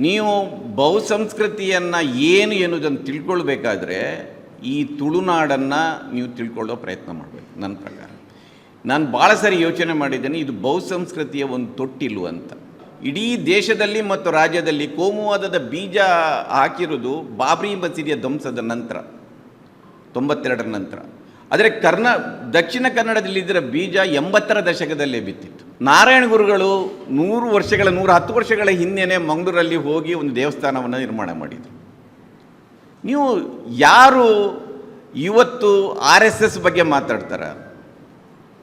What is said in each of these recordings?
ನೀವು ಬಹುಸಂಸ್ಕೃತಿಯನ್ನು ಏನು ಎನ್ನುವುದನ್ನು ತಿಳ್ಕೊಳ್ಬೇಕಾದ್ರೆ ಈ ತುಳುನಾಡನ್ನು ನೀವು ತಿಳ್ಕೊಳ್ಳೋ ಪ್ರಯತ್ನ ಮಾಡಬೇಕು, ನನ್ನ ಪ್ರಕಾರ. ನಾನು ಭಾಳ ಸರಿ ಯೋಚನೆ ಮಾಡಿದ್ದೇನೆ, ಇದು ಬಹುಸಂಸ್ಕೃತಿಯ ಒಂದು ತೊಟ್ಟಿಲು ಅಂತ. ಇಡೀ ದೇಶದಲ್ಲಿ ಮತ್ತು ರಾಜ್ಯದಲ್ಲಿ ಕೋಮುವಾದದ ಬೀಜ ಹಾಕಿರೋದು ಬಾಬ್ರಿ ಮಸೀದಿಯ ಧ್ವಂಸದ ನಂತರ, ತೊಂಬತ್ತೆರಡರ ನಂತರ. ಆದರೆ ಕರ್ನ, ದಕ್ಷಿಣ ಕನ್ನಡದಲ್ಲಿ ಇದರ ಬೀಜ ಎಂಬತ್ತರ ದಶಕದಲ್ಲೇ ಬಿತ್ತಿತ್ತು. ನಾರಾಯಣ ಗುರುಗಳು ನೂರು ವರ್ಷಗಳ, ನೂರ ಹತ್ತು ವರ್ಷಗಳ ಹಿಂದೆಯೇ ಮಂಗಳೂರಲ್ಲಿ ಹೋಗಿ ಒಂದು ದೇವಸ್ಥಾನವನ್ನು ನಿರ್ಮಾಣ ಮಾಡಿದರು. ನೀವು ಯಾರು ಇವತ್ತು ಆರ್ ಎಸ್ ಎಸ್ ಬಗ್ಗೆ ಮಾತಾಡ್ತಾರೆ?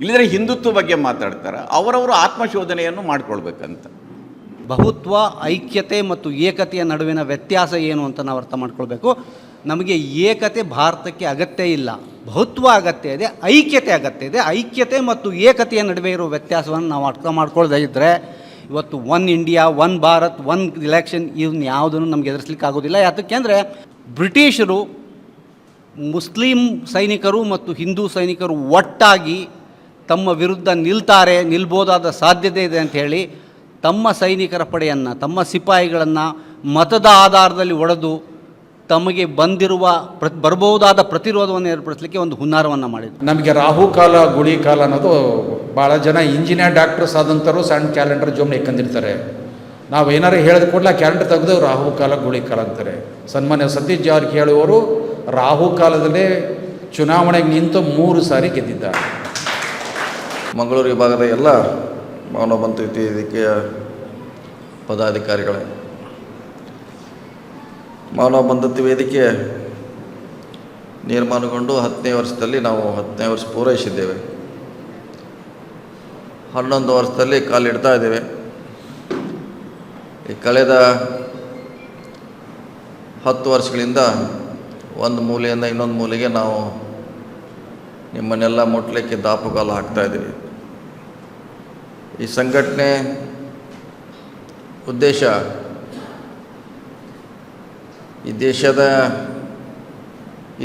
ಇಲ್ಲದ್ರೆ ಹಿಂದುತ್ವ ಬಗ್ಗೆ ಮಾತಾಡ್ತಾರೆ? ಅವರವರು ಆತ್ಮಶೋಧನೆಯನ್ನು ಮಾಡ್ಕೊಳ್ಬೇಕಂತ. ಬಹುತ್ವ, ಐಕ್ಯತೆ ಮತ್ತು ಏಕತೆಯ ನಡುವಿನ ವ್ಯತ್ಯಾಸ ಏನು ಅಂತ ನಾವು ಅರ್ಥ ಮಾಡ್ಕೊಳ್ಬೇಕು. ನಮಗೆ ಏಕತೆ ಭಾರತಕ್ಕೆ ಅಗತ್ಯ ಇಲ್ಲ. ಬಹುತ್ವ ಅಗತ್ಯ ಇದೆ, ಐಕ್ಯತೆ ಅಗತ್ಯ ಇದೆ. ಐಕ್ಯತೆ ಮತ್ತು ಏಕತೆಯ ನಡುವೆ ಇರೋ ವ್ಯತ್ಯಾಸವನ್ನು ನಾವು ಅರ್ಥ ಮಾಡ್ಕೊಳ್ದೇ ಇದ್ದರೆ ಇವತ್ತು one India, one Bharat, one election ಇವನ್ನ ಯಾವುದನ್ನು ನಮ್ಗೆ ಎದುರಿಸ್ಲಿಕ್ಕೆ ಆಗೋದಿಲ್ಲ. ಯಾತಕ್ಕೆಂದರೆ ಬ್ರಿಟಿಷರು ಮುಸ್ಲಿಂ ಸೈನಿಕರು ಮತ್ತು ಹಿಂದೂ ಸೈನಿಕರು ಒಟ್ಟಾಗಿ ತಮ್ಮ ವಿರುದ್ಧ ನಿಲ್ತಾರೆ, ನಿಲ್ಬೋದಾದ ಸಾಧ್ಯತೆ ಇದೆ ಅಂತ ಹೇಳಿ ತಮ್ಮ ಸೈನಿಕರ ಪಡೆಯನ್ನು, ತಮ್ಮ ಸಿಪಾಯಿಗಳನ್ನು ಮತದ ಆಧಾರದಲ್ಲಿ ಒಡೆದು ತಮಗೆ ಬಂದಿರುವ ಪ್ರತಿ ಬರಬಹುದಾದ ಪ್ರತಿರೋಧವನ್ನು ಏರ್ಪಡಿಸಲಿಕ್ಕೆ ಒಂದು ಹುನ್ನಾರವನ್ನು ಮಾಡಿದ್ರು. ನಮಗೆ ರಾಹುಕಾಲ ಗುಳಿ ಕಾಲ ಅನ್ನೋದು ಭಾಳ ಜನ ಇಂಜಿನಿಯರ್ ಡಾಕ್ಟರ್ಸ್ ಆದಂಥವ್ರು ಸಣ್ಣ ಕ್ಯಾಲೆಂಡರ್ ಜೋಮ್ನ ಇಕ್ಕಂದಿರ್ತಾರೆ ನಾವು ಏನಾರು ಹೇಳಿದ ಕೂಡಲೇ ಕ್ಯಾಲೆಂಡರ್ ತೆಗೆದು ರಾಹುಕಾಲ ಗುಳಿ ಕಾಲ ಅಂತಾರೆ. ಸನ್ಮಾನ್ಯ ಸತೀಶ್ ಹೇಳುವವರು ರಾಹು ರಾಹುಕಾಲದಲ್ಲೇ ಚುನಾವಣೆಗೆ ನಿಂತು ಮೂರು ಸಾರಿ ಗೆದ್ದಿದ್ದಾರೆ. ಮಂಗಳೂರು ವಿಭಾಗದ ಎಲ್ಲ ಮಾನವಬಂಧು ವೇದಿಕೆಯ ಪದಾಧಿಕಾರಿಗಳೇ. ಮಾನವ ಬಂಧುತ್ವ ವೇದಿಕೆ ನಿರ್ಮಾಣಗೊಂಡು ಹತ್ತನೇ ವರ್ಷದಲ್ಲಿ ನಾವು ಹತ್ತನೇ ವರ್ಷ ಪೂರೈಸಿದ್ದೇವೆ. ಹನ್ನೊಂದು ವರ್ಷದಲ್ಲಿ ಕಾಲಿಡ್ತಾ ಇದ್ದೇವೆ. ಈ ಕಳೆದ ಹತ್ತು ವರ್ಷಗಳಿಂದ ಒಂದು ಮೂಲೆಯಿಂದ ಇನ್ನೊಂದು ಮೂಲೆಗೆ ನಾವು ನಿಮ್ಮನ್ನೆಲ್ಲ ಮುಟ್ಲಿಕ್ಕೆ ದಾಪುಗಾಲ ಹಾಕ್ತಾಯಿದ್ದೀವಿ ಈ ಸಂಘಟನೆ ಉದ್ದೇಶ ಈ ದೇಶದ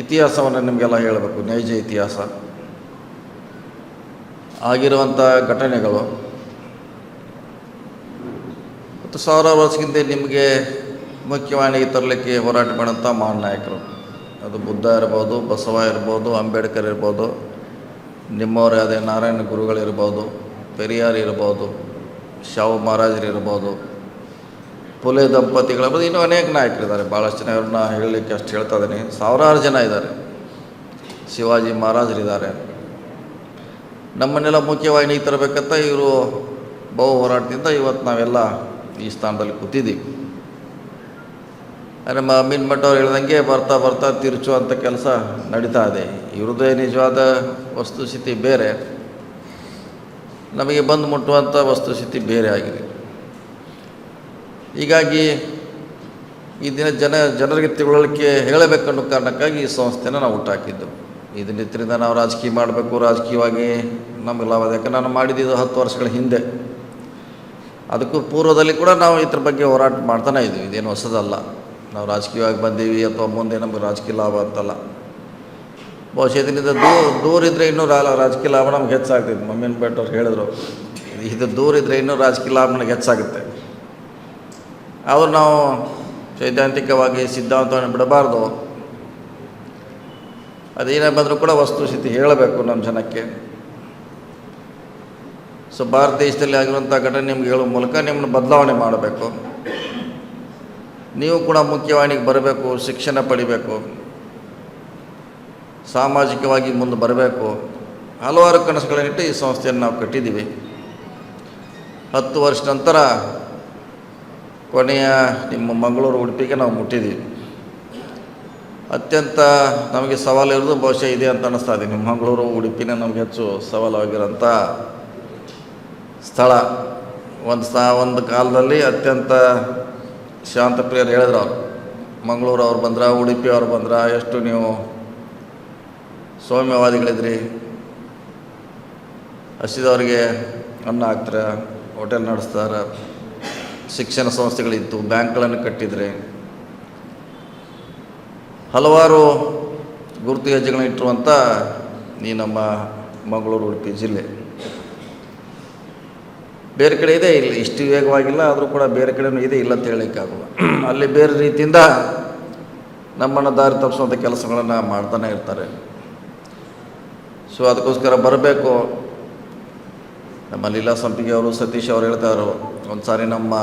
ಇತಿಹಾಸವನ್ನು ನಿಮಗೆಲ್ಲ ಹೇಳಬೇಕು, ನೈಜ ಇತಿಹಾಸ. ಆಗಿರುವಂಥ ಘಟನೆಗಳು. ಮತ್ತು ಸಾವಿರಾರು ವರ್ಷಕ್ಕಿಂತ ನಿಮಗೆ ಮುಖ್ಯವಾಣಿಗೆ ತರಲಿಕ್ಕೆ ಹೋರಾಟ ಮಾಡೋಂಥ ಮಹಾನ್ ನಾಯಕರು ಅದು ಬುದ್ಧ ಇರ್ಬೋದು, ಬಸವ ಇರ್ಬೋದು, ಅಂಬೇಡ್ಕರ್ ಇರ್ಬೋದು, ನಿಮ್ಮವರೇ ಅದೇ ನಾರಾಯಣ ಗುರುಗಳಿರ್ಬೋದು ಪೆರಿಯಾರ್ ಇರ್ಬೋದು ಶಾವು ಮಹಾರಾಜರು ಇರ್ಬೋದು ಪುಲೆ ದಂಪತಿಗಳಿರ್ಬೋದು ಇನ್ನೂ ಅನೇಕ ನಾಯಕರಿದ್ದಾರೆ ಭಾಳಷ್ಟು ಜನ ಅವ್ರನ್ನ ಹೇಳಲಿಕ್ಕೆ ಅಷ್ಟು ಹೇಳ್ತಾ ಇದ್ದೀನಿ. ಸಾವಿರಾರು ಜನ ಇದ್ದಾರೆ. ಶಿವಾಜಿ ಮಹಾರಾಜರಿದ್ದಾರೆ. ನಮ್ಮನ್ನೆಲ್ಲ ಮುಖ್ಯವಾಹಿನಿಗೆ ತರಬೇಕಂತ ಇವರು ಬಹು ಹೋರಾಟದಿಂದ ಇವತ್ತು ನಾವೆಲ್ಲ ಈ ಸ್ಥಾನದಲ್ಲಿ ಕೂತಿದ್ದೀವಿ. ನಮ್ಮ ಅಮೀನ್ ಭಟ್ ಅವ್ರು ಹೇಳ್ದಂಗೆ ಬರ್ತಾ ಬರ್ತಾ ತಿರುಚುವಂಥ ಕೆಲಸ ನಡೀತಾ ಇದೆ. ಇವ್ರದ್ದೇ ನಿಜವಾದ ವಸ್ತುಸ್ಥಿತಿ ಬೇರೆ. ನಮಗೆ ಬಂದು ಮುಟ್ಟುವಂಥ ವಸ್ತುಸ್ಥಿತಿ ಬೇರೆ ಆಗಿದೆ. ಹೀಗಾಗಿ ಈ ದಿನ ಜನ ಜನರಿಗೆ ತಿಳುವಳಿಕೆ ಹೇಳಬೇಕನ್ನೋ ಕಾರಣಕ್ಕಾಗಿ ಈ ಸಂಸ್ಥೆನ ನಾವು ಹುಟ್ಟಾಕಿದ್ದು. ಇದರಿಂದ ನಾವು ರಾಜಕೀಯ ಮಾಡಬೇಕು, ರಾಜಕೀಯವಾಗಿ ನಮಗೆ ಲಾಭ ಯಾಕೆ ನಾನು ಮಾಡಿದ್ದು ಹತ್ತು ವರ್ಷಗಳ ಹಿಂದೆ. ಅದಕ್ಕೂ ಪೂರ್ವದಲ್ಲಿ ಕೂಡ ನಾವು ಇದ್ರ ಬಗ್ಗೆ ಹೋರಾಟ ಮಾಡ್ತಾನೆ ಇದ್ದೀವಿ. ಇದೇನು ಹೊಸದಲ್ಲ. ನಾವು ರಾಜಕೀಯವಾಗಿ ಬಂದೀವಿ ಅಥವಾ ಮುಂದೆ ನಮಗೆ ರಾಜಕೀಯ ಲಾಭ ಅಂತಲ್ಲ. ಬಹುಶಃ ಇದರಿಂದ ದೂರ ದೂರ ಇದ್ದರೆ ಇನ್ನೂ ರಾಜಕೀಯ ಲಾಭ ನಮ್ಗೆ ಹೆಚ್ಚಾಗ್ತಿತ್ತು ಮಮ್ಮಿನ ಭಟ್ ಅವ್ರು ಹೇಳಿದ್ರು, ಇದು ದೂರ ಇದ್ದರೆ ಇನ್ನೂ ರಾಜಕೀಯ ಲಾಭ ನನಗೆ ಹೆಚ್ಚಾಗುತ್ತೆ. ಆದರೂ ನಾವು ಸೈದ್ಧಾಂತಿಕವಾಗಿ ಸಿದ್ಧಾಂತವನ್ನು ಬಿಡಬಾರ್ದು. ಅದೇನೇ ಬಂದರೂ ಕೂಡ ವಸ್ತುಸ್ಥಿತಿ ಹೇಳಬೇಕು ನಮ್ಮ ಜನಕ್ಕೆ. ಸೊ, ಭಾರತ ದೇಶದಲ್ಲಿ ಆಗಿರುವಂಥ ಘಟನೆ ನಿಮ್ಗೆ ಹೇಳುವ ಮೂಲಕ ನಿಮ್ಮನ್ನು ಬದಲಾವಣೆ ಮಾಡಬೇಕು. ನೀವು ಕೂಡ ಮುಖ್ಯವಾಹಿನಿಗೆ ಬರಬೇಕು, ಶಿಕ್ಷಣ ಪಡಿಬೇಕು, ಸಾಮಾಜಿಕವಾಗಿ ಮುಂದೆ ಬರಬೇಕು. ಹಲವಾರು ಕನಸುಗಳನ್ನಿಟ್ಟು ಈ ಸಂಸ್ಥೆಯನ್ನು ನಾವು ಕಟ್ಟಿದ್ದೀವಿ. ಹತ್ತು ವರ್ಷ ನಂತರ ಕೊನೆಯ ನಿಮ್ಮ ಮಂಗಳೂರು ಉಡುಪಿಗೆ ನಾವು ಮುಟ್ಟಿದ್ದೀವಿ ಅತ್ಯಂತ ನಮಗೆ ಸವಾಲು ಇರೋದು ಬಹುಶಃ ಇದೆ ಅಂತ ಅನ್ನಿಸ್ತಾ ಇದೆ. ನಿಮ್ಮ ಮಂಗಳೂರು ಉಡುಪಿನೇ ನಮಗೆ ಹೆಚ್ಚು ಸವಾಲಾಗಿರೋಂಥ ಸ್ಥಳ. ಒಂದು ಸ, ಒಂದು ಕಾಲದಲ್ಲಿ ಅತ್ಯಂತ ಶಾಂತ ಪ್ರಿಯರು ಹೇಳಿದ್ರು ಅವರು. ಮಂಗಳೂರು ಅವ್ರು ಬಂದ್ರ, ಉಡುಪಿ ಅವ್ರು ಬಂದ್ರ, ಎಷ್ಟು ನೀವು ಸೌಮ್ಯವಾದಿಗಳಿದ್ರಿ. ಹಸಿದವ್ರಿಗೆ ಅನ್ನ ಹಾಕ್ತಾರೆ, ಹೋಟೆಲ್ ನಡೆಸ್ತಾರೆ. ಶಿಕ್ಷಣ ಸಂಸ್ಥೆಗಳಿತ್ತು ಬ್ಯಾಂಕ್ಗಳನ್ನು ಕಟ್ಟಿದರೆ ಹಲವಾರು ಗುರುತು ಹೆಜ್ಜೆಗಳನ್ನ ಇಟ್ಟಿರುವಂಥ ಈ ನಮ್ಮ ಮಂಗಳೂರು, ಉಡುಪಿ ಜಿಲ್ಲೆ. ಬೇರೆ ಕಡೆ ಇದೆ, ಇಲ್ಲಿ ಇಷ್ಟು ವೇಗವಾಗಿಲ್ಲ, ಆದರೂ ಕೂಡ ಬೇರೆ ಕಡೆನೂ ಇದೆ, ಇಲ್ಲ ಅಂತ ಹೇಳಲಿಕ್ಕಾಗಲ್ಲ. ಅಲ್ಲಿ ಬೇರೆ ರೀತಿಯಿಂದ ನಮ್ಮನ್ನು ದಾರಿ ತಪ್ಪಿಸುವಂಥ ಕೆಲಸಗಳನ್ನು ಮಾಡ್ತಾನೆ ಇರ್ತಾರೆ. ಸೊ ಅದಕ್ಕೋಸ್ಕರ ಬರಬೇಕು. ನಮ್ಮ ಲೀಲಾ ಸಂಪಿಗೆ ಅವರು, ಸತೀಶ್ ಅವರು ಹೇಳ್ತಾರೋ ಒಂದು ಸಾರಿ ನಮ್ಮ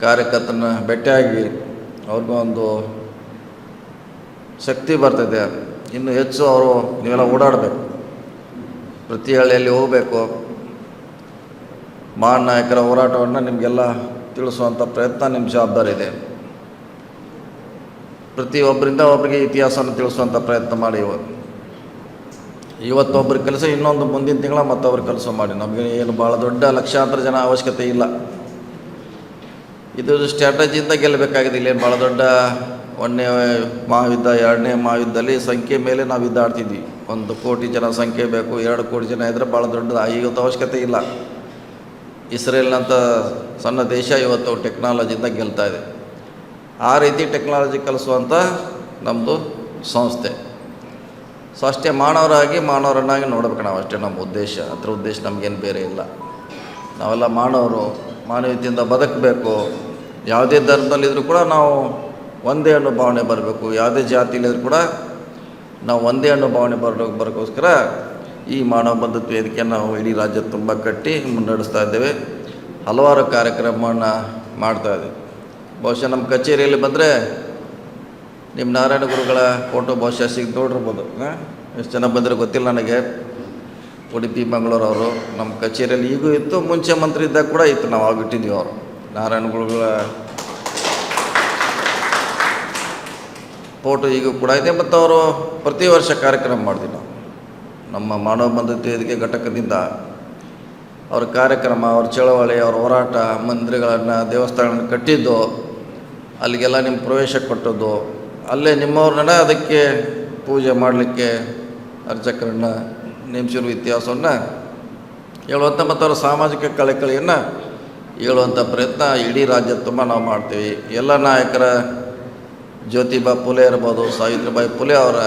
ಕಾರ್ಯಕರ್ತನ ಭೇಟಿಯಾಗಿ ಅವ್ರಿಗೂ ಒಂದು ಶಕ್ತಿ ಬರ್ತದೆ. ಇನ್ನು ಹೆಚ್ಚು ಅವರು ನೀವೆಲ್ಲ ಓಡಾಡಬೇಕು. ಪ್ರತಿ ಹಳ್ಳಿಯಲ್ಲಿ ಹೋಗಬೇಕು. ಮಹಾನ್ ನಾಯಕರ ಹೋರಾಟವನ್ನು ನಿಮಗೆಲ್ಲ ತಿಳಿಸುವಂಥ ಪ್ರಯತ್ನ ನಿಮ್ಮ ಜವಾಬ್ದಾರಿ ಇದೆ. ಪ್ರತಿಯೊಬ್ಬರಿಂದ ಒಬ್ಬರಿಗೆ ಇತಿಹಾಸವನ್ನು ತಿಳಿಸುವಂಥ ಪ್ರಯತ್ನ ಮಾಡಿ ಇವತ್ತೊಬ್ಬರ ಕೆಲಸ ಇನ್ನೊಂದು ಮುಂದಿನ ತಿಂಗಳ ಮತ್ತೊಬ್ಬರು ಕೆಲಸ ಮಾಡಿ. ನಮಗೆ ಏನು ಭಾಳ ದೊಡ್ಡ ಲಕ್ಷಾಂತರ ಜನ ಅವಶ್ಯಕತೆ ಇಲ್ಲ. ಇದು ಸ್ಟ್ರಾಟಜಿಯಿಂದ ಗೆಲ್ಲಬೇಕಾಗಿದೆ. ಇಲ್ಲೇನು ಭಾಳ ದೊಡ್ಡ ಒಂದನೇ ಮಹಾಯುದ್ಧ, ಎರಡನೇ ಮಹಾಯುದ್ಧದಲ್ಲಿ ಸಂಖ್ಯೆ ಮೇಲೆ ನಾವು ಇದ್ದಾಡ್ತಿದ್ವಿ ಒಂದು ಕೋಟಿ ಜನ ಸಂಖ್ಯೆ ಬೇಕು, ಎರಡು ಕೋಟಿ ಜನ ಇದ್ದರೆ ಭಾಳ ದೊಡ್ಡ ಇವತ್ತು ಅವಶ್ಯಕತೆ ಇಲ್ಲ. ಇಸ್ರೇಲ್ನಂಥ ಸಣ್ಣ ದೇಶ ಇವತ್ತು ಟೆಕ್ನಾಲಜಿಯಿಂದ ಗೆಲ್ತಾ ಇದೆ. ಆ ರೀತಿ ಟೆಕ್ನಾಲಜಿ ಕಲಿಸುವಂಥ ನಮ್ಮದು ಸಂಸ್ಥೆ. ಸೊ ಅಷ್ಟೇ ಮಾನವರಾಗಿ ಮಾನವರನ್ನಾಗಿ ನೋಡ್ಬೇಕು ನಾವು ಅಷ್ಟೇ ನಮ್ಮ ಉದ್ದೇಶ. ಅದರ ಉದ್ದೇಶ ನಮಗೇನು ಬೇರೆ ಇಲ್ಲ. ನಾವೆಲ್ಲ ಮಾನವರು, ಮಾನವೀಯತೆಯಿಂದ ಬದುಕಬೇಕು. ಯಾವುದೇ ಧರ್ಮದಲ್ಲಿದ್ದರೂ ಕೂಡ ನಾವು ಒಂದೇ ಅನ್ನೋ ಭಾವನೆ ಬರಬೇಕು. ಯಾವುದೇ ಜಾತಿಯಲ್ಲಿದ್ದರೂ ಕೂಡ ನಾವು ಒಂದೇ ಅನ್ನೋ ಭಾವನೆ ಬರೋ ಬರೋಕ್ಕೋಸ್ಕರ ಈ ಮಾನವ ಬಂಧುತ್ವ ವೇದಿಕೆ ನಾವು ಇಡೀ ರಾಜ್ಯ ತುಂಬ ಕಟ್ಟಿ ಮುನ್ನಡೆಸ್ತಾ ಇದ್ದೇವೆ. ಹಲವಾರು ಕಾರ್ಯಕ್ರಮವನ್ನು ಮಾಡ್ತಾ ಇದ್ದೀವಿ. ಬಹುಶಃ ನಮ್ಮ ಕಚೇರಿಯಲ್ಲಿ ಬಂದರೆ ನಿಮ್ಮ ನಾರಾಯಣ ಗುರುಗಳ ಫೋಟೋ ಬಹುಶಃ ಸಿಗ್ ನೋಡಿರ್ಬೋದು ಎಷ್ಟು ಜನ ಬಂದರೆ ಗೊತ್ತಿಲ್ಲ ನನಗೆ. ಉಡುಪಿ, ಮಂಗಳೂರು ಅವರು ನಮ್ಮ ಕಚೇರಿಯಲ್ಲಿ ಈಗೂ ಇತ್ತು, ಮುಂಚೆ ಮಂತ್ರಿ ಇದ್ದಾಗ ಕೂಡ ಇತ್ತು, ನಾವು ಆಗ ಇಟ್ಟಿದ್ದೀವಿ ಅವರು. ನಾರಾಯಣ ಗುರುಗಳ ಫೋಟೋ ಈಗ ಕೂಡ ಇದೆ, ಮತ್ತು ಅವರು ಪ್ರತಿ ವರ್ಷ ಕಾರ್ಯಕ್ರಮ ಮಾಡ್ತೀವಿ ನಾವು. ನಮ್ಮ ಮಾನವ ಬಂಧುತ್ವ ವೇದಿಕೆ ಘಟಕದಿಂದ ಅವ್ರ ಕಾರ್ಯಕ್ರಮ, ಅವ್ರ ಚಳವಳಿ, ಅವ್ರ ಹೋರಾಟ, ಮಂದಿರಗಳನ್ನು, ದೇವಸ್ಥಾನಗಳನ್ನು ಕಟ್ಟಿದ್ದು, ಅಲ್ಲಿಗೆಲ್ಲ ನಿಮ್ಮ ಪ್ರವೇಶ ಕೊಟ್ಟದ್ದು ಅಲ್ಲೇ ನಿಮ್ಮವ್ರನ್ನ ಅದಕ್ಕೆ ಪೂಜೆ ಮಾಡಲಿಕ್ಕೆ ಅರ್ಚಕರನ್ನು ನೇಮಿಸಿರುವ ಇತಿಹಾಸವನ್ನು ಹೇಳುವಂಥ ಮತ್ತು ಅವರ ಸಾಮಾಜಿಕ ಕಳಕಳಿಯನ್ನು ಹೇಳುವಂಥ ಪ್ರಯತ್ನ ಇಡೀ ರಾಜ್ಯ ತುಂಬ ನಾವು ಮಾಡ್ತೀವಿ. ಎಲ್ಲ ನಾಯಕರ ಜ್ಯೋತಿಬಾ ಫುಲೆ ಇರ್ಬೋದು, ಸಾವಿತ್ರಿಬಾಯಿ ಫುಲೆ ಅವರ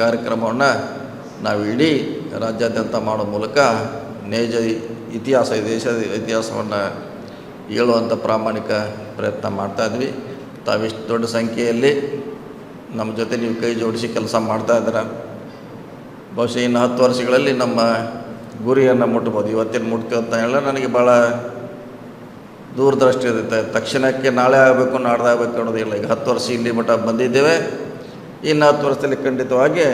ಕಾರ್ಯಕ್ರಮವನ್ನು ನಾವು ಇಡೀ ರಾಜ್ಯಾದ್ಯಂತ ಮಾಡೋ ಮೂಲಕ ನೈಜ ಇತಿಹಾಸ, ದೇಶದ ಇತಿಹಾಸವನ್ನು ಹೇಳುವಂಥ ಪ್ರಾಮಾಣಿಕ ಪ್ರಯತ್ನ ಮಾಡ್ತಾಯಿದ್ವಿ ತಾವಿಷ್ಟು ದೊಡ್ಡ ಸಂಖ್ಯೆಯಲ್ಲಿ ನಮ್ಮ ಜೊತೆ ನೀವು ಕೈ ಜೋಡಿಸಿ ಕೆಲಸ ಮಾಡ್ತಾ ಇದ್ದೀರ? ಬಹುಶಃ ಇನ್ನು ಹತ್ತು ವರ್ಷಗಳಲ್ಲಿ ನಮ್ಮ ಗುರಿಯನ್ನು ಮುಟ್ಬೋದು. ಇವತ್ತಿನ ಅಂತ ಹೇಳ ನನಗೆ ಭಾಳ ದೂರದೃಷ್ಟಿ ಇರುತ್ತೆ. ತಕ್ಷಣಕ್ಕೆ ನಾಳೆ ಆಗಬೇಕು, ನಾಡ್ದು ಆಗಬೇಕು ಅನ್ನೋದಿಲ್ಲ. ಈಗ ಹತ್ತು ವರ್ಷ ಇಲ್ಲಿ ಮಟ್ಟ ಬಂದಿದ್ದೇವೆ. ಇನ್ನು ಹತ್ತು ವರ್ಷದಲ್ಲಿ ಖಂಡಿತವಾಗಿ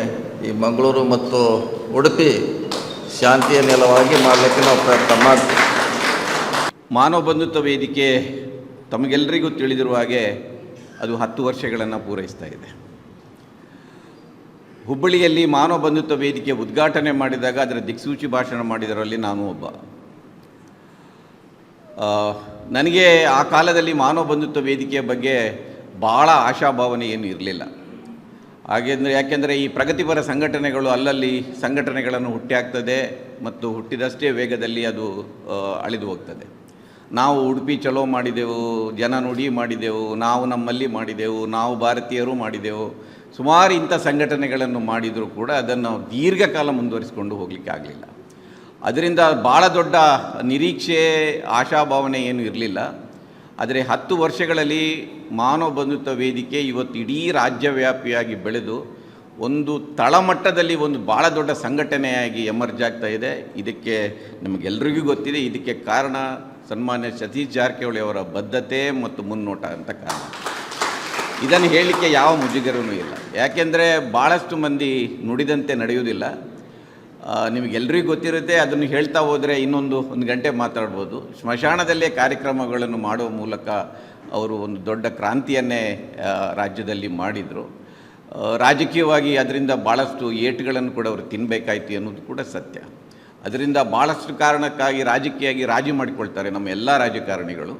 ಈ ಮಂಗಳೂರು ಮತ್ತು ಉಡುಪಿ ಶಾಂತಿಯ ನೆಲವಾಗಿ ಮಾಡಲಿಕ್ಕೆ ನಾವು ಪ್ರಯತ್ನ ಮಾಡ್ತೀವಿ. ಮಾನವ ಬಂಧುತ್ವ ವೇದಿಕೆ ತಮಗೆಲ್ಲರಿಗೂ ತಿಳಿದಿರುವ ಹಾಗೆ ಅದು ಹತ್ತು ವರ್ಷಗಳನ್ನು ಪೂರೈಸ್ತಾ ಇದೆ. ಹುಬ್ಬಳ್ಳಿಯಲ್ಲಿ ಮಾನವ ಬಂಧುತ್ವ ವೇದಿಕೆ ಉದ್ಘಾಟನೆ ಮಾಡಿದಾಗ ಅದರ ದಿಕ್ಸೂಚಿ ಭಾಷಣ ಮಾಡಿದರಲ್ಲಿ ನಾನು ಒಬ್ಬ. ನನಗೆ ಆ ಕಾಲದಲ್ಲಿ ಮಾನವ ಬಂಧುತ್ವ ವೇದಿಕೆಯ ಬಗ್ಗೆ ಭಾಳ ಆಶಾಭಾವನೆ ಏನು ಇರಲಿಲ್ಲ. ಹಾಗೆಂದರೆ, ಯಾಕೆಂದರೆ ಈ ಪ್ರಗತಿಪರ ಸಂಘಟನೆಗಳು ಅಲ್ಲಲ್ಲಿ ಸಂಘಟನೆಗಳನ್ನು ಹುಟ್ಟಿಹಾಕ್ತದೆ ಮತ್ತು ಹುಟ್ಟಿದಷ್ಟೇ ವೇಗದಲ್ಲಿ ಅದು ಅಳಿದು ಹೋಗ್ತದೆ. ನಾವು ಉಡುಪಿ ಚಲೋ ಮಾಡಿದೆವು, ಜನ ನುಡಿ ಮಾಡಿದೆವು, ನಾವು ನಮ್ಮಲ್ಲಿ ಮಾಡಿದೆವು, ನಾವು ಭಾರತೀಯರು ಮಾಡಿದೆವು. ಸುಮಾರು ಇಂಥ ಸಂಘಟನೆಗಳನ್ನು ಮಾಡಿದರೂ ಕೂಡ ಅದನ್ನು ದೀರ್ಘಕಾಲ ಮುಂದುವರಿಸಿಕೊಂಡು ಹೋಗಲಿಕ್ಕೆ ಆಗಲಿಲ್ಲ. ಅದರಿಂದ ಭಾಳ ದೊಡ್ಡ ನಿರೀಕ್ಷೆ, ಆಶಾಭಾವನೆ ಏನು ಇರಲಿಲ್ಲ. ಆದರೆ ಹತ್ತು ವರ್ಷಗಳಲ್ಲಿ ಮಾನವ ಬಂಧುತ್ವ ವೇದಿಕೆ ಇವತ್ತು ಇಡೀ ರಾಜ್ಯವ್ಯಾಪಿಯಾಗಿ ಬೆಳೆದು ಒಂದು ತಳಮಟ್ಟದಲ್ಲಿ ಒಂದು ಭಾಳ ದೊಡ್ಡ ಸಂಘಟನೆಯಾಗಿ ಎಮರ್ಜ್ ಆಗ್ತಾ ಇದೆ. ಇದಕ್ಕೆ ನಮಗೆಲ್ಲರಿಗೂ ಗೊತ್ತಿದೆ. ಇದಕ್ಕೆ ಕಾರಣ ಸನ್ಮಾನ್ಯ ಸತೀಶ್ ಜಾರಕಿಹೊಳಿ ಅವರ ಬದ್ಧತೆ ಮತ್ತು ಮುನ್ನೋಟ ಅಂತ ಕಾರಣ. ಇದನ್ನು ಹೇಳಲಿಕ್ಕೆ ಯಾವ ಮುಜುಗರವೂ ಇಲ್ಲ. ಯಾಕೆಂದರೆ ಭಾಳಷ್ಟು ಮಂದಿ ನುಡಿದಂತೆ ನಡೆಯುವುದಿಲ್ಲ. ನಿಮಗೆಲ್ಲರಿಗೂ ಗೊತ್ತಿರುತ್ತೆ, ಅದನ್ನು ಹೇಳ್ತಾ ಹೋದರೆ ಇನ್ನೊಂದು ಒಂದು ಗಂಟೆ ಮಾತಾಡ್ಬೋದು. ಸ್ಮಶಾನದಲ್ಲೇ ಕಾರ್ಯಕ್ರಮಗಳನ್ನು ಮಾಡುವ ಮೂಲಕ ಅವರು ಒಂದು ದೊಡ್ಡ ಕ್ರಾಂತಿಯನ್ನೇ ರಾಜ್ಯದಲ್ಲಿ ಮಾಡಿದರು. ರಾಜಕೀಯವಾಗಿ ಅದರಿಂದ ಭಾಳಷ್ಟು ಏಟುಗಳನ್ನು ಕೂಡ ಅವರು ತಿನ್ನಬೇಕಾಯ್ತು ಅನ್ನೋದು ಕೂಡ ಸತ್ಯ. ಅದರಿಂದ ಭಾಳಷ್ಟು ಕಾರಣಕ್ಕಾಗಿ ರಾಜಕೀಯವಾಗಿ ರಾಜಿ ಮಾಡಿಕೊಳ್ತಾರೆ ನಮ್ಮ ಎಲ್ಲ ರಾಜಕಾರಣಿಗಳು.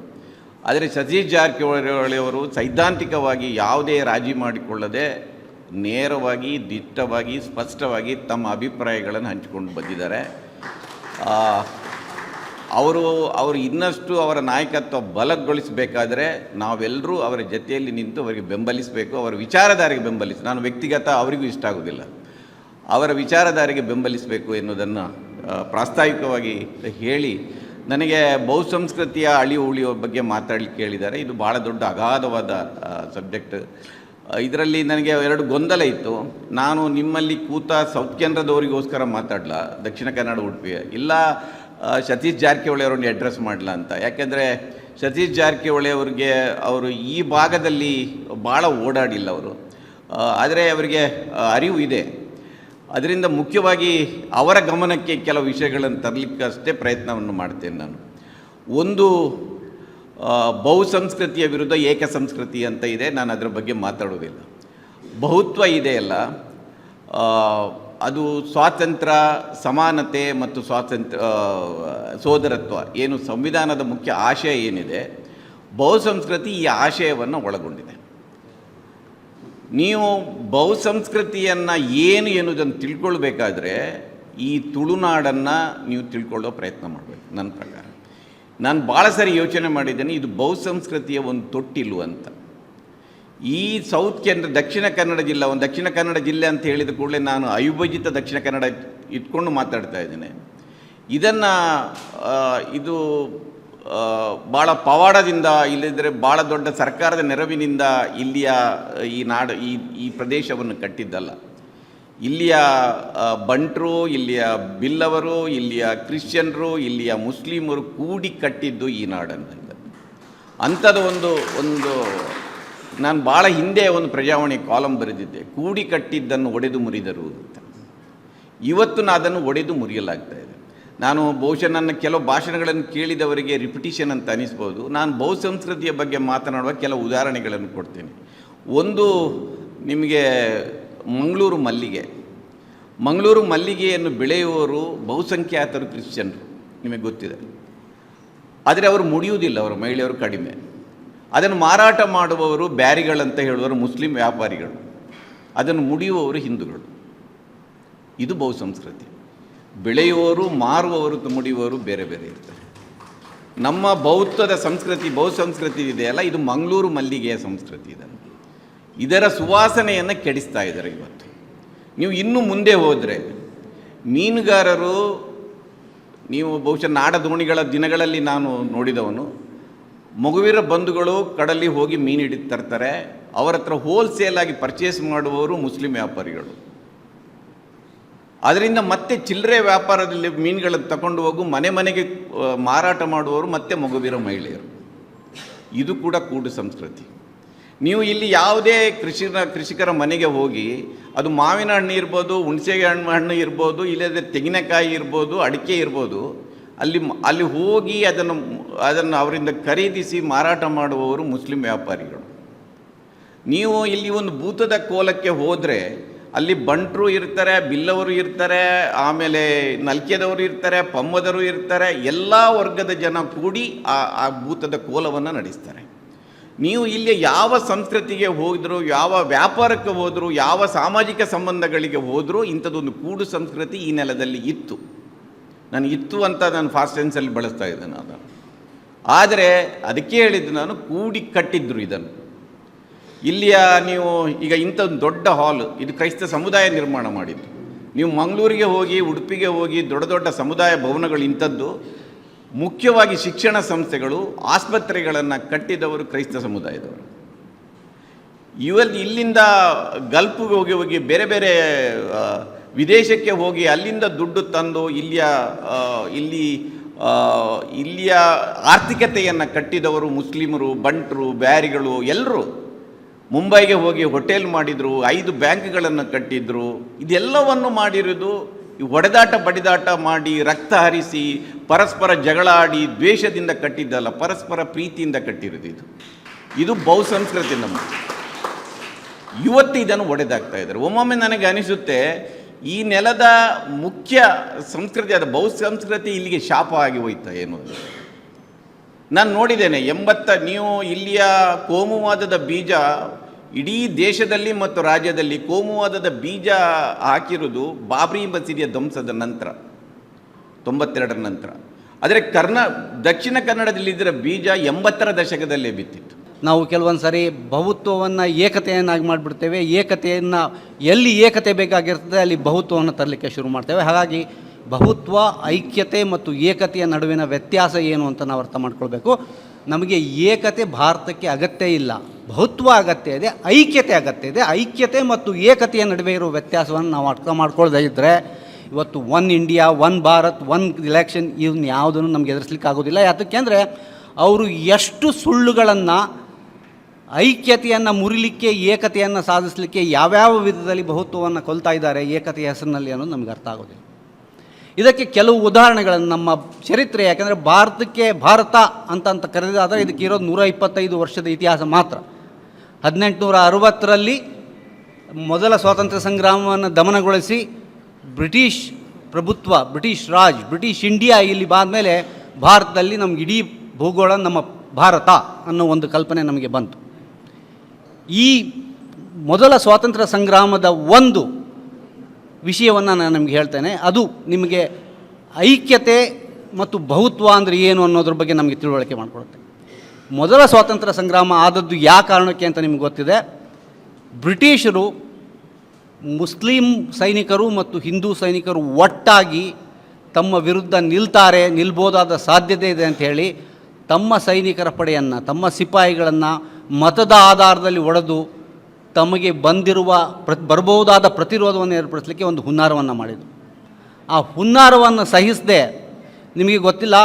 ಆದರೆ ಸತೀಶ್ ಜಾರಕಿಹೊಳಿಯವರು ಸೈದ್ಧಾಂತಿಕವಾಗಿ ಯಾವುದೇ ರಾಜಿ ಮಾಡಿಕೊಳ್ಳದೆ ನೇರವಾಗಿ, ದಿಟ್ಟವಾಗಿ, ಸ್ಪಷ್ಟವಾಗಿ ತಮ್ಮ ಅಭಿಪ್ರಾಯಗಳನ್ನು ಹಂಚಿಕೊಂಡು ಬಂದಿದ್ದಾರೆ. ಅವರು ಅವರು ಇನ್ನಷ್ಟು ಅವರ ನಾಯಕತ್ವ ಬಲಗೊಳಿಸಬೇಕಾದರೆ ನಾವೆಲ್ಲರೂ ಅವರ ಜೊತೆಯಲ್ಲಿ ನಿಂತು ಅವರಿಗೆ ಬೆಂಬಲಿಸಬೇಕು, ಅವರ ವಿಚಾರಧಾರೆಗೆ ಬೆಂಬಲಿಸಿ. ನಾನು ವ್ಯಕ್ತಿಗತ ಅವರಿಗೂ ಇಷ್ಟ ಆಗೋದಿಲ್ಲ. ಅವರ ವಿಚಾರಧಾರೆಗೆ ಬೆಂಬಲಿಸಬೇಕು ಎನ್ನುವುದನ್ನು ಪ್ರಾಸ್ತಾವಿಕವಾಗಿ ಹೇಳಿ ನನಗೆ ಬಹುಸಂಸ್ಕೃತಿಯ ಅಳಿವು ಉಳಿಯುವ ಬಗ್ಗೆ ಮಾತಾಡಲಿಕ್ಕೆ ಹೇಳಿದ್ದಾರೆ ಇದು ಭಾಳ ದೊಡ್ಡ ಅಗಾಧವಾದ ಸಬ್ಜೆಕ್ಟ್. ಇದರಲ್ಲಿ ನನಗೆ ಎರಡು ಗೊಂದಲ ಇತ್ತು. ನಾನು ನಿಮ್ಮಲ್ಲಿ ಕೂತ ಸೌತ್ ಕೇಂದ್ರದವರಿಗೋಸ್ಕರ ಮಾತಾಡಲ? ದಕ್ಷಿಣ ಕನ್ನಡ ಉಡುಪಿ ಇಲ್ಲ ಸತೀಶ್ ಜಾರಕಿಹೊಳಿ ಅವರನ್ನು ಅಡ್ರೆಸ್ ಮಾಡಲ ಅಂತ. ಯಾಕೆಂದರೆ ಸತೀಶ್ ಜಾರಕಿಹೊಳಿ ಅವರಿಗೆ ಅವರು ಈ ಭಾಗದಲ್ಲಿ ಭಾಳ ಓಡಾಡಿಲ್ಲ ಅವರು. ಆದರೆ ಅವರಿಗೆ ಅರಿವು ಇದೆ. ಅದರಿಂದ ಮುಖ್ಯವಾಗಿ ಅವರ ಗಮನಕ್ಕೆ ಕೆಲವು ವಿಷಯಗಳನ್ನು ತರಲಿಕ್ಕಷ್ಟೇ ಪ್ರಯತ್ನವನ್ನು ಮಾಡ್ತೇನೆ ನಾನು. ಒಂದು ಬಹು ಬಹುಸಂಸ್ಕೃತಿಯ ವಿರುದ್ಧ ಏಕ ಸಂಸ್ಕೃತಿ ಅಂತ ಇದೆ, ನಾನು ಅದರ ಬಗ್ಗೆ ಮಾತಾಡೋದಿಲ್ಲ. ಬಹುತ್ವ ಇದೆಯಲ್ಲ ಅದು ಸ್ವಾತಂತ್ರ್ಯ, ಸಮಾನತೆ ಮತ್ತು ಸ್ವಾತಂತ್ರ್ಯ ಸೋದರತ್ವ, ಏನು ಸಂವಿಧಾನದ ಮುಖ್ಯ ಆಶಯ ಏನಿದೆ, ಬಹುಸಂಸ್ಕೃತಿ ಈ ಆಶಯವನ್ನು ಒಳಗೊಂಡಿದೆ. ನೀವು ಬಹುಸಂಸ್ಕೃತಿಯನ್ನು ಏನು ಎನ್ನುವುದನ್ನು ತಿಳ್ಕೊಳ್ಬೇಕಾದ್ರೆ ಈ ತುಳುನಾಡನ್ನು ನೀವು ತಿಳ್ಕೊಳ್ಳೋ ಪ್ರಯತ್ನ ಮಾಡಬೇಕು, ನನ್ನ ಪ್ರಕಾರ. ನಾನು ಭಾಳ ಸರಿ ಯೋಚನೆ ಮಾಡಿದ್ದೇನೆ, ಇದು ಬಹುಸಂಸ್ಕೃತಿಯ ಒಂದು ತೊಟ್ಟಿಲು ಅಂತ. ಈ ಸೌತ್ ಕೇಂದ್ರ, ದಕ್ಷಿಣ ಕನ್ನಡ ಜಿಲ್ಲೆ, ಒಂದು ದಕ್ಷಿಣ ಕನ್ನಡ ಜಿಲ್ಲೆ ಅಂತ ಹೇಳಿದ ಕೂಡಲೇ ನಾನು ಅವಿಭಜಿತ ದಕ್ಷಿಣ ಕನ್ನಡ ಇಟ್ಕೊಂಡು ಮಾತಾಡ್ತಾ ಇದ್ದೇನೆ. ಇದನ್ನು ಇದು ಭಾಳ ಪವಾಡದಿಂದ ಇಲ್ಲದಿದ್ದರೆ ಭಾಳ ದೊಡ್ಡ ಸರ್ಕಾರದ ನೆರವಿನಿಂದ ಇಲ್ಲಿಯ ಈ ನಾಡು, ಈ ಈ ಪ್ರದೇಶವನ್ನು ಕಟ್ಟಿದ್ದಲ್ಲ. ಇಲ್ಲಿಯ ಬಂಟರು, ಇಲ್ಲಿಯ ಬಿಲ್ಲವರು, ಇಲ್ಲಿಯ ಕ್ರಿಶ್ಚಿಯನ್ರು, ಇಲ್ಲಿಯ ಮುಸ್ಲಿಮರು ಕೂಡಿ ಕಟ್ಟಿದ್ದು ಈ ನಾಡಂತ. ಅಂಥದ್ದು ಒಂದು ಒಂದು, ನಾನು ಭಾಳ ಹಿಂದೆ ಒಂದು ಪ್ರಜಾವಾಣಿ ಕಾಲಂ ಬರೆದಿದ್ದೆ. ಕೂಡಿ ಕಟ್ಟಿದ್ದನ್ನು ಒಡೆದು ಮುರಿದರು ಅಂತ. ಇವತ್ತು ನಾನು ಅದನ್ನು ಒಡೆದು ಮುರಿಯಲಾಗ್ತಾ ಇದೆ. ನಾನು ಬಹುಶಃ ನನ್ನ ಕೆಲವು ಭಾಷಣಗಳನ್ನು ಕೇಳಿದವರಿಗೆ ರಿಪಿಟೇಷನ್ ಅಂತ ಅನಿಸ್ಬೋದು. ನಾನು ಬಹುಸಂಸ್ಕೃತಿಯ ಬಗ್ಗೆ ಮಾತನಾಡುವ ಕೆಲವು ಉದಾಹರಣೆಗಳನ್ನು ಕೊಡ್ತೀನಿ. ಒಂದು ನಿಮಗೆ ಮಂಗಳೂರು ಮಲ್ಲಿಗೆ. ಮಂಗಳೂರು ಮಲ್ಲಿಗೆಯನ್ನು ಬೆಳೆಯುವವರು ಬಹುಸಂಖ್ಯಾತರು ಕ್ರಿಶ್ಚಿಯನ್ರು, ನಿಮಗೆ ಗೊತ್ತಿದೆ. ಆದರೆ ಅವರು ಮುಡಿಯುವುದಿಲ್ಲ, ಅವರು ಮಹಿಳೆಯರು ಕಡಿಮೆ. ಅದನ್ನು ಮಾರಾಟ ಮಾಡುವವರು ಬ್ಯಾರಿಗಳಂತ ಹೇಳುವವರು ಮುಸ್ಲಿಂ ವ್ಯಾಪಾರಿಗಳು. ಅದನ್ನು ಮುಡಿಯುವವರು ಹಿಂದೂಗಳು. ಇದು ಬಹುಸಂಸ್ಕೃತಿ. ಬೆಳೆಯುವವರು, ಮಾರುವವರು ಮುಡಿಯುವವರು ಬೇರೆ ಬೇರೆ ಇರ್ತಾರೆ ನಮ್ಮ ಬೌದ್ಧದ ಸಂಸ್ಕೃತಿ, ಬೌದ್ಧ ಸಂಸ್ಕೃತಿ ಇದೆಯಲ್ಲ, ಇದು ಮಂಗಳೂರು ಮಲ್ಲಿಗೆಯ ಸಂಸ್ಕೃತಿ ಇದೆ ಇದರ ಸುವಾಸನೆಯನ್ನು ಕೆಡಿಸ್ತಾ ಇದ್ದಾರೆ ಇವತ್ತು. ನೀವು ಇನ್ನೂ ಮುಂದೆ ಹೋದರೆ, ಮೀನುಗಾರರು, ನೀವು ಬಹುಶಃ ನಾಡ ದೋಣಿಗಳ ದಿನಗಳಲ್ಲಿ ನಾನು ನೋಡಿದವನು, ಮಗುವಿರ ಬಂಧುಗಳು ಕಡಲಿ ಹೋಗಿ ಮೀನು ಹಿಡಿದು ತರ್ತಾರೆ ಅವರ ಹತ್ರ ಹೋಲ್ಸೇಲಾಗಿ ಪರ್ಚೇಸ್ ಮಾಡುವವರು ಮುಸ್ಲಿಂ ವ್ಯಾಪಾರಿಗಳು. ಅದರಿಂದ ಮತ್ತೆ ಚಿಲ್ಲರೆ ವ್ಯಾಪಾರದಲ್ಲಿ ಮೀನುಗಳನ್ನು ತಗೊಂಡು ಹೋಗು, ಮನೆ ಮನೆಗೆ ಮಾರಾಟ ಮಾಡುವವರು ಮತ್ತೆ ಮಗುವಿರ ಮಹಿಳೆಯರು. ಇದು ಕೂಡ ಕೂಡು ಸಂಸ್ಕೃತಿ. ನೀವು ಇಲ್ಲಿ ಯಾವುದೇ ಕೃಷಿನ, ಕೃಷಿಕರ ಮನೆಗೆ ಹೋಗಿ, ಅದು ಮಾವಿನ ಹಣ್ಣು ಇರ್ಬೋದು ಹುಣಸೆ ಹಣ್ಣು ಹಣ್ಣು ಇರ್ಬೋದು ಇಲ್ಲದೆ ತೆಂಗಿನಕಾಯಿ ಇರ್ಬೋದು, ಅಡಿಕೆ ಇರ್ಬೋದು, ಅಲ್ಲಿ ಅಲ್ಲಿ ಹೋಗಿ ಅದನ್ನು ಅದನ್ನು ಅವರಿಂದ ಖರೀದಿಸಿ ಮಾರಾಟ ಮಾಡುವವರು ಮುಸ್ಲಿಂ ವ್ಯಾಪಾರಿಗಳು. ನೀವು ಇಲ್ಲಿ ಒಂದು ಭೂತದ ಕೋಲಕ್ಕೆ ಹೋದರೆ ಅಲ್ಲಿ ಬಂಟರು ಇರ್ತಾರೆ, ಬಿಲ್ಲವರು ಇರ್ತಾರೆ, ಆಮೇಲೆ ನಲ್ಕೆದವರು ಇರ್ತಾರೆ ಪಮ್ಮದರು ಇರ್ತಾರೆ, ಎಲ್ಲ ವರ್ಗದ ಜನ ಕೂಡಿ ಆ ಆ ಭೂತದ ಕೋಲವನ್ನು ನಡೆಸ್ತಾರೆ. ನೀವು ಇಲ್ಲಿ ಯಾವ ಸಂಸ್ಕೃತಿಗೆ ಹೋದರೂ, ಯಾವ ವ್ಯಾಪಾರಕ್ಕೆ ಹೋದರೂ, ಯಾವ ಸಾಮಾಜಿಕ ಸಂಬಂಧಗಳಿಗೆ ಹೋದರೂ, ಇಂಥದ್ದೊಂದು ಕೂಡು ಸಂಸ್ಕೃತಿ ಈ ನೆಲದಲ್ಲಿ ಇತ್ತು. ನಾನು ಇತ್ತು ಅಂತ ನಾನು ಫಾಸ್ಟ್ ಟೆನ್ಸಲ್ಲಿ ಬಳಸ್ತಾ ಇದ್ದೇನೆ ಅದನ್ನು. ಆದರೆ ಅದಕ್ಕೆ ಹೇಳಿದ್ದು ನಾನು ಕೂಡಿ ಕಟ್ಟಿದ್ರು ಇದನ್ನು. ಇಲ್ಲಿಯ ನೀವು ಈಗ ಇಂಥ ಒಂದು ದೊಡ್ಡ ಹಾಲ್, ಇದು ಕ್ರೈಸ್ತ ಸಮುದಾಯ ನಿರ್ಮಾಣ ಮಾಡಿದ್ದು. ನೀವು ಮಂಗಳೂರಿಗೆ ಹೋಗಿ, ಉಡುಪಿಗೆ ಹೋಗಿ ದೊಡ್ಡ ದೊಡ್ಡ ಸಮುದಾಯ ಭವನಗಳು ಇಂಥದ್ದು, ಮುಖ್ಯವಾಗಿ ಶಿಕ್ಷಣ ಸಂಸ್ಥೆಗಳು, ಆಸ್ಪತ್ರೆಗಳನ್ನು ಕಟ್ಟಿದವರು ಕ್ರೈಸ್ತ ಸಮುದಾಯದವರು. ಇವಲ್ಲಿ ಇಲ್ಲಿಂದ ಗಲ್ಪ್ಗೆ ಹೋಗಿ ಹೋಗಿ ಬೇರೆ ಬೇರೆ ವಿದೇಶಕ್ಕೆ ಹೋಗಿ ಅಲ್ಲಿಂದ ದುಡ್ಡು ತಂದು ಇಲ್ಲಿಯ ಇಲ್ಲಿ ಇಲ್ಲಿಯ ಆರ್ಥಿಕತೆಯನ್ನು ಕಟ್ಟಿದವರು ಮುಸ್ಲಿಮರು, ಬಂಟರು, ಬ್ಯಾರಿಗಳು, ಎಲ್ಲರೂ. ಮುಂಬೈಗೆ ಹೋಗಿ ಹೋಟೆಲ್ ಮಾಡಿದರು, ಐದು ಬ್ಯಾಂಕ್ಗಳನ್ನು ಕಟ್ಟಿದ್ರು, ಇದೆಲ್ಲವನ್ನು ಮಾಡಿರೋದು ಈ ಹೊಡೆದಾಟ ಬಡಿದಾಟ ಮಾಡಿ ರಕ್ತ ಹರಿಸಿ ಪರಸ್ಪರ ಜಗಳ ಆಡಿ ದ್ವೇಷದಿಂದ ಕಟ್ಟಿದ್ದಲ್ಲ, ಪರಸ್ಪರ ಪ್ರೀತಿಯಿಂದ ಕಟ್ಟಿರೋದು ಇದು. ಇದು ಬಹುಸಂಸ್ಕೃತಿ ನಮ್ಮ ಇವತ್ತು ಇದನ್ನು ಒಡೆದಾಗ್ತಾ ಇದ್ದಾರೆ. ಒಮ್ಮೊಮ್ಮೆ ನನಗೆ ಅನಿಸುತ್ತೆ, ಈ ನೆಲದ ಮುಖ್ಯ ಸಂಸ್ಕೃತಿ ಬಹು ಬಹುಸಂಸ್ಕೃತಿ ಇಲ್ಲಿಗೆ ಶಾಪ ಆಗಿ ಹೋಯ್ತಾ ಏನು ನಾನು ನೋಡಿದ್ದೇನೆ, ಎಂಬತ್ತ ನೀವು ಇಲ್ಲಿಯ ಕೋಮುವಾದದ ಬೀಜ ಇಡೀ ದೇಶದಲ್ಲಿ ಮತ್ತು ರಾಜ್ಯದಲ್ಲಿ ಕೋಮುವಾದದ ಬೀಜ ಹಾಕಿರುವುದು ಬಾಬ್ರಿ ಮಸೀದಿಯ ಧ್ವಂಸದ ನಂತರ, ತೊಂಬತ್ತೆರಡರ ನಂತರ. ಆದರೆ ಕರ್ನಾ, ದಕ್ಷಿಣ ಕನ್ನಡದಲ್ಲಿ ಇದರ ಬೀಜ ಎಂಬತ್ತರ ದಶಕದಲ್ಲೇ ಬಿತ್ತಿತ್ತು. ನಾವು ಕೆಲವೊಂದು ಸಾರಿ ಬಹುತ್ವವನ್ನು ಏಕತೆಯನ್ನಾಗಿ ಮಾಡಿಬಿಡ್ತೇವೆ. ಏಕತೆಯನ್ನು ಎಲ್ಲಿ ಏಕತೆ ಬೇಕಾಗಿರ್ತದೆ ಅಲ್ಲಿ ಬಹುತ್ವವನ್ನು ತರಲಿಕ್ಕೆ ಶುರು ಮಾಡ್ತೇವೆ. ಹಾಗಾಗಿ ಬಹುತ್ವ, ಐಕ್ಯತೆ ಮತ್ತು ಏಕತೆಯ ನಡುವಿನ ವ್ಯತ್ಯಾಸ ಏನು ಅಂತ ನಾವು ಅರ್ಥ ಮಾಡ್ಕೊಳ್ಬೇಕು. ನಮಗೆ ಏಕತೆ ಭಾರತಕ್ಕೆ ಅಗತ್ಯ ಇಲ್ಲ. ಬಹುತ್ವ ಅಗತ್ಯ ಇದೆ, ಐಕ್ಯತೆ ಅಗತ್ಯ ಇದೆ. ಐಕ್ಯತೆ ಮತ್ತು ಏಕತೆಯ ನಡುವೆ ಇರುವ ವ್ಯತ್ಯಾಸವನ್ನು ನಾವು ಅರ್ಥ ಮಾಡ್ಕೊಳ್ದೇ ಇದ್ದರೆ ಇವತ್ತು one India, one Bharat, one election ಇವನ್ನ ಯಾವುದನ್ನು ನಮ್ಗೆ ಎದುರಿಸ್ಲಿಕ್ಕೆ ಆಗೋದಿಲ್ಲ. ಯಾತಕ್ಕೆ ಅಂದರೆ ಅವರು ಎಷ್ಟು ಸುಳ್ಳುಗಳನ್ನು, ಐಕ್ಯತೆಯನ್ನು ಮುರಿಲಿಕ್ಕೆ, ಏಕತೆಯನ್ನು ಸಾಧಿಸಲಿಕ್ಕೆ ಯಾವ್ಯಾವ ವಿಧದಲ್ಲಿ ಬಹುತ್ವವನ್ನು ಕೊಲ್ತಾ ಇದ್ದಾರೆ, ಏಕತೆಯ ಹೆಸರಿನಲ್ಲಿ ಅನ್ನೋದು ನಮ್ಗೆ ಅರ್ಥ ಆಗೋದಿಲ್ಲ. ಇದಕ್ಕೆ ಕೆಲವು ಉದಾಹರಣೆಗಳನ್ನು ನಮ್ಮ ಚರಿತ್ರೆ, ಯಾಕಂದರೆ ಭಾರತಕ್ಕೆ ಭಾರತ ಅಂತ ಅಂತ ಕರೆದಾದರೆ ಇದಕ್ಕೆ ಇರೋದು ನೂರ ಇಪ್ಪತ್ತೈದು ವರ್ಷದ ಇತಿಹಾಸ ಮಾತ್ರ. ಹದಿನೆಂಟುನೂರ ಅರವತ್ತರಲ್ಲಿ ಮೊದಲ ಸ್ವಾತಂತ್ರ್ಯ ಸಂಗ್ರಾಮವನ್ನು ದಮನಗೊಳಿಸಿ ಬ್ರಿಟಿಷ್ ಪ್ರಭುತ್ವ, ಬ್ರಿಟಿಷ್ ರಾಜ್, ಬ್ರಿಟಿಷ್ ಇಂಡಿಯಾ ಇಲ್ಲಿ ಬಾದ್ಮೇಲೆ ಭಾರತದಲ್ಲಿ ನಮ್ಗೆ ಇಡೀ ಭೂಗೋಳ ನಮ್ಮ ಭಾರತ ಅನ್ನೋ ಒಂದು ಕಲ್ಪನೆ ನಮಗೆ ಬಂತು. ಈ ಮೊದಲ ಸ್ವಾತಂತ್ರ್ಯ ಸಂಗ್ರಾಮದ ಒಂದು ವಿಷಯವನ್ನು ನಾನು ನಿಮಗೆ ಹೇಳ್ತೇನೆ. ಅದು ನಿಮಗೆ ಐಕ್ಯತೆ ಮತ್ತು ಬಹುತ್ವ ಅಂದರೆ ಏನು ಅನ್ನೋದ್ರ ಬಗ್ಗೆ ನಮಗೆ ತಿಳುವಳಿಕೆ ಮಾಡಿಕೊಡುತ್ತೆ. ಮೊದಲ ಸ್ವಾತಂತ್ರ್ಯ ಸಂಗ್ರಾಮ ಆದದ್ದು ಯಾವ ಕಾರಣಕ್ಕೆ ಅಂತ ನಿಮ್ಗೆ ಗೊತ್ತಿದೆ. ಬ್ರಿಟಿಷರು ಮುಸ್ಲಿಂ ಸೈನಿಕರು ಮತ್ತು ಹಿಂದೂ ಸೈನಿಕರು ಒಟ್ಟಾಗಿ ತಮ್ಮ ವಿರುದ್ಧ ನಿಲ್ತಾರೆ, ನಿಲ್ಬೋದಾದ ಸಾಧ್ಯತೆ ಇದೆ ಅಂತ ಹೇಳಿ ತಮ್ಮ ಸೈನಿಕರ ಪಡೆಯನ್ನು, ತಮ್ಮ ಸಿಪಾಯಿಗಳನ್ನು ಮತದ ಆಧಾರದಲ್ಲಿ ಒಡೆದು ತಮಗೆ ಬಂದಿರುವ ಪ್ರ, ಬರಬಹುದಾದ ಪ್ರತಿರೋಧವನ್ನು ಏರ್ಪಡಿಸಲಿಕ್ಕೆ ಒಂದು ಹುನ್ನಾರವನ್ನು ಮಾಡಿದರು. ಆ ಹುನ್ನಾರವನ್ನು ಸಹಿಸದೆ, ನಿಮಗೆ ಗೊತ್ತಿಲ್ಲ,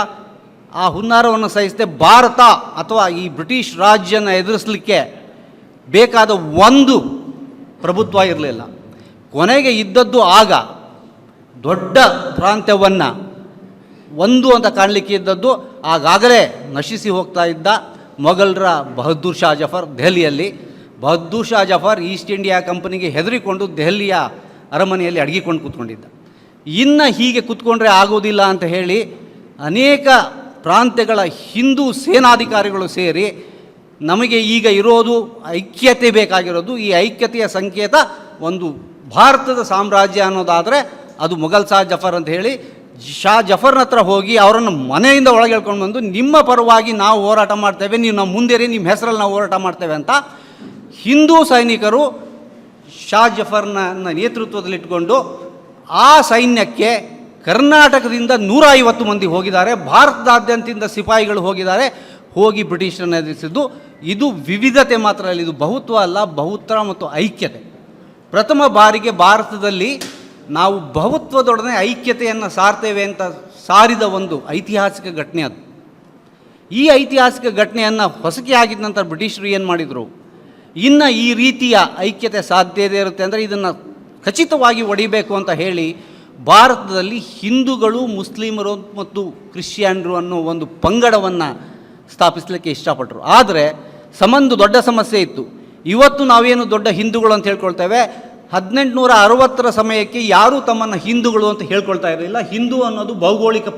ಆ ಹುನ್ನಾರವನ್ನು ಸಹಿಸದೆ ಭಾರತ ಅಥವಾ ಈ ಬ್ರಿಟಿಷ್ ರಾಜ್ಯನ ಎದುರಿಸಲಿಕ್ಕೆ ಬೇಕಾದ ಒಂದು ಪ್ರಭುತ್ವ ಇರಲಿಲ್ಲ. ಕೊನೆಗೆ ಇದ್ದದ್ದು ಆಗ ದೊಡ್ಡ ಪ್ರಾಂತ್ಯವನ್ನು ಒಂದು ಅಂತ ಕಾಣಲಿಕ್ಕೆ ಇದ್ದದ್ದು ಆಗಾಗಲೇ ನಶಿಸಿ ಹೋಗ್ತಾ ಇದ್ದ ಮೊಘಲರ ಬಹದ್ದೂರ್ ಶಾ ಜಫರ್ ದೆಹಲಿಯಲ್ಲಿ ಬಹದ್ದೂರ್ ಶಾ ಜಫರ್ ಈಸ್ಟ್ ಇಂಡಿಯಾ ಕಂಪನಿಗೆ ಹೆದರಿಕೊಂಡು ದೆಹಲಿಯ ಅರಮನೆಯಲ್ಲಿ ಅಡಗಿಕೊಂಡು ಕೂತ್ಕೊಂಡಿದ್ದ. ಇನ್ನು ಹೀಗೆ ಕೂತ್ಕೊಂಡ್ರೆ ಆಗೋದಿಲ್ಲ ಅಂತ ಹೇಳಿ ಅನೇಕ ಪ್ರಾಂತ್ಯಗಳ ಹಿಂದೂ ಸೇನಾಧಿಕಾರಿಗಳು ಸೇರಿ ನಮಗೆ ಈಗ ಇರೋದು ಐಕ್ಯತೆ ಬೇಕಾಗಿರೋದು. ಈ ಐಕ್ಯತೆಯ ಸಂಕೇತ ಒಂದು ಭಾರತದ ಸಾಮ್ರಾಜ್ಯ ಅನ್ನೋದಾದರೆ ಅದು ಮೊಘಲ್ ಶಾ ಜಫರ್ ಅಂತ ಹೇಳಿ. ಶಾ ಜಫರ್ನ ಹತ್ರ ಹೋಗಿ ಅವರನ್ನು ಮನೆಯಿಂದ ಒಳಗೆ ಹೇಳ್ಕೊಂಡು ಬಂದು, ನಿಮ್ಮ ಪರವಾಗಿ ನಾವು ಹೋರಾಟ ಮಾಡ್ತೇವೆ, ನೀವು ನಮ್ಮ ಮುಂದೆ ನಿಮ್ಮ ಹೆಸರಲ್ಲಿ ನಾವು ಹೋರಾಟ ಮಾಡ್ತೇವೆ ಅಂತ ಹಿಂದೂ ಸೈನಿಕರು ಶಾ ಜಫರ್ನ ನೇತೃತ್ವದಲ್ಲಿಟ್ಟುಕೊಂಡು ಆ ಸೈನ್ಯಕ್ಕೆ ಕರ್ನಾಟಕದಿಂದ ನೂರ ಐವತ್ತು ಮಂದಿ ಹೋಗಿದ್ದಾರೆ. ಭಾರತದಾದ್ಯಂತದಿಂದ ಸಿಪಾಯಿಗಳು ಹೋಗಿದ್ದಾರೆ. ಹೋಗಿ ಬ್ರಿಟಿಷರನ್ನು ಎದುರಿಸಿದ್ದು. ಇದು ವಿವಿಧತೆ ಮಾತ್ರ ಅಲ್ಲ, ಇದು ಬಹುತ್ವ ಅಲ್ಲ ಬಹುತ್ವ ಮತ್ತು ಐಕ್ಯತೆ. ಪ್ರಥಮ ಬಾರಿಗೆ ಭಾರತದಲ್ಲಿ ನಾವು ಬಹುತ್ವದೊಡನೆ ಐಕ್ಯತೆಯನ್ನು ಸಾರ್ತೇವೆ ಅಂತ ಸಾರಿದ ಒಂದು ಐತಿಹಾಸಿಕ ಘಟನೆ ಅದು. ಈ ಐತಿಹಾಸಿಕ ಘಟನೆಯನ್ನು ಹೊಸಕಿ ಆಗಿದ ನಂತರ ಬ್ರಿಟಿಷರು ಏನು ಮಾಡಿದರು? ಇನ್ನು ಈ ರೀತಿಯ ಐಕ್ಯತೆ ಸಾಧ್ಯತೆ ಇರುತ್ತೆ ಅಂದರೆ ಇದನ್ನು ಖಚಿತವಾಗಿ ಒಡಿಬೇಕು ಅಂತ ಹೇಳಿ ಭಾರತದಲ್ಲಿ ಹಿಂದೂಗಳು, ಮುಸ್ಲಿಮರು ಮತ್ತು ಕ್ರಿಶ್ಚಿಯನ್ರು ಅನ್ನೋ ಒಂದು ಪಂಗಡವನ್ನು ಸ್ಥಾಪಿಸಲಿಕ್ಕೆ ಇಷ್ಟಪಟ್ಟರು ಆದರೆ ಸಮಂದು ದೊಡ್ಡ ಸಮಸ್ಯೆ ಇತ್ತು. ಇವತ್ತು ನಾವೇನು ದೊಡ್ಡ ಹಿಂದೂಗಳು ಅಂತ ಹೇಳ್ಕೊಳ್ತೇವೆ ಹದಿನೆಂಟುನೂರ ಅರವತ್ತರ ಸಮಯಕ್ಕೆ ಯಾರೂ ತಮ್ಮನ್ನು ಹಿಂದೂಗಳು ಅಂತ ಹೇಳ್ಕೊಳ್ತಾ ಇರಲಿಲ್ಲ. ಹಿಂದೂ ಅನ್ನೋದು ಭೌಗೋಳಿಕ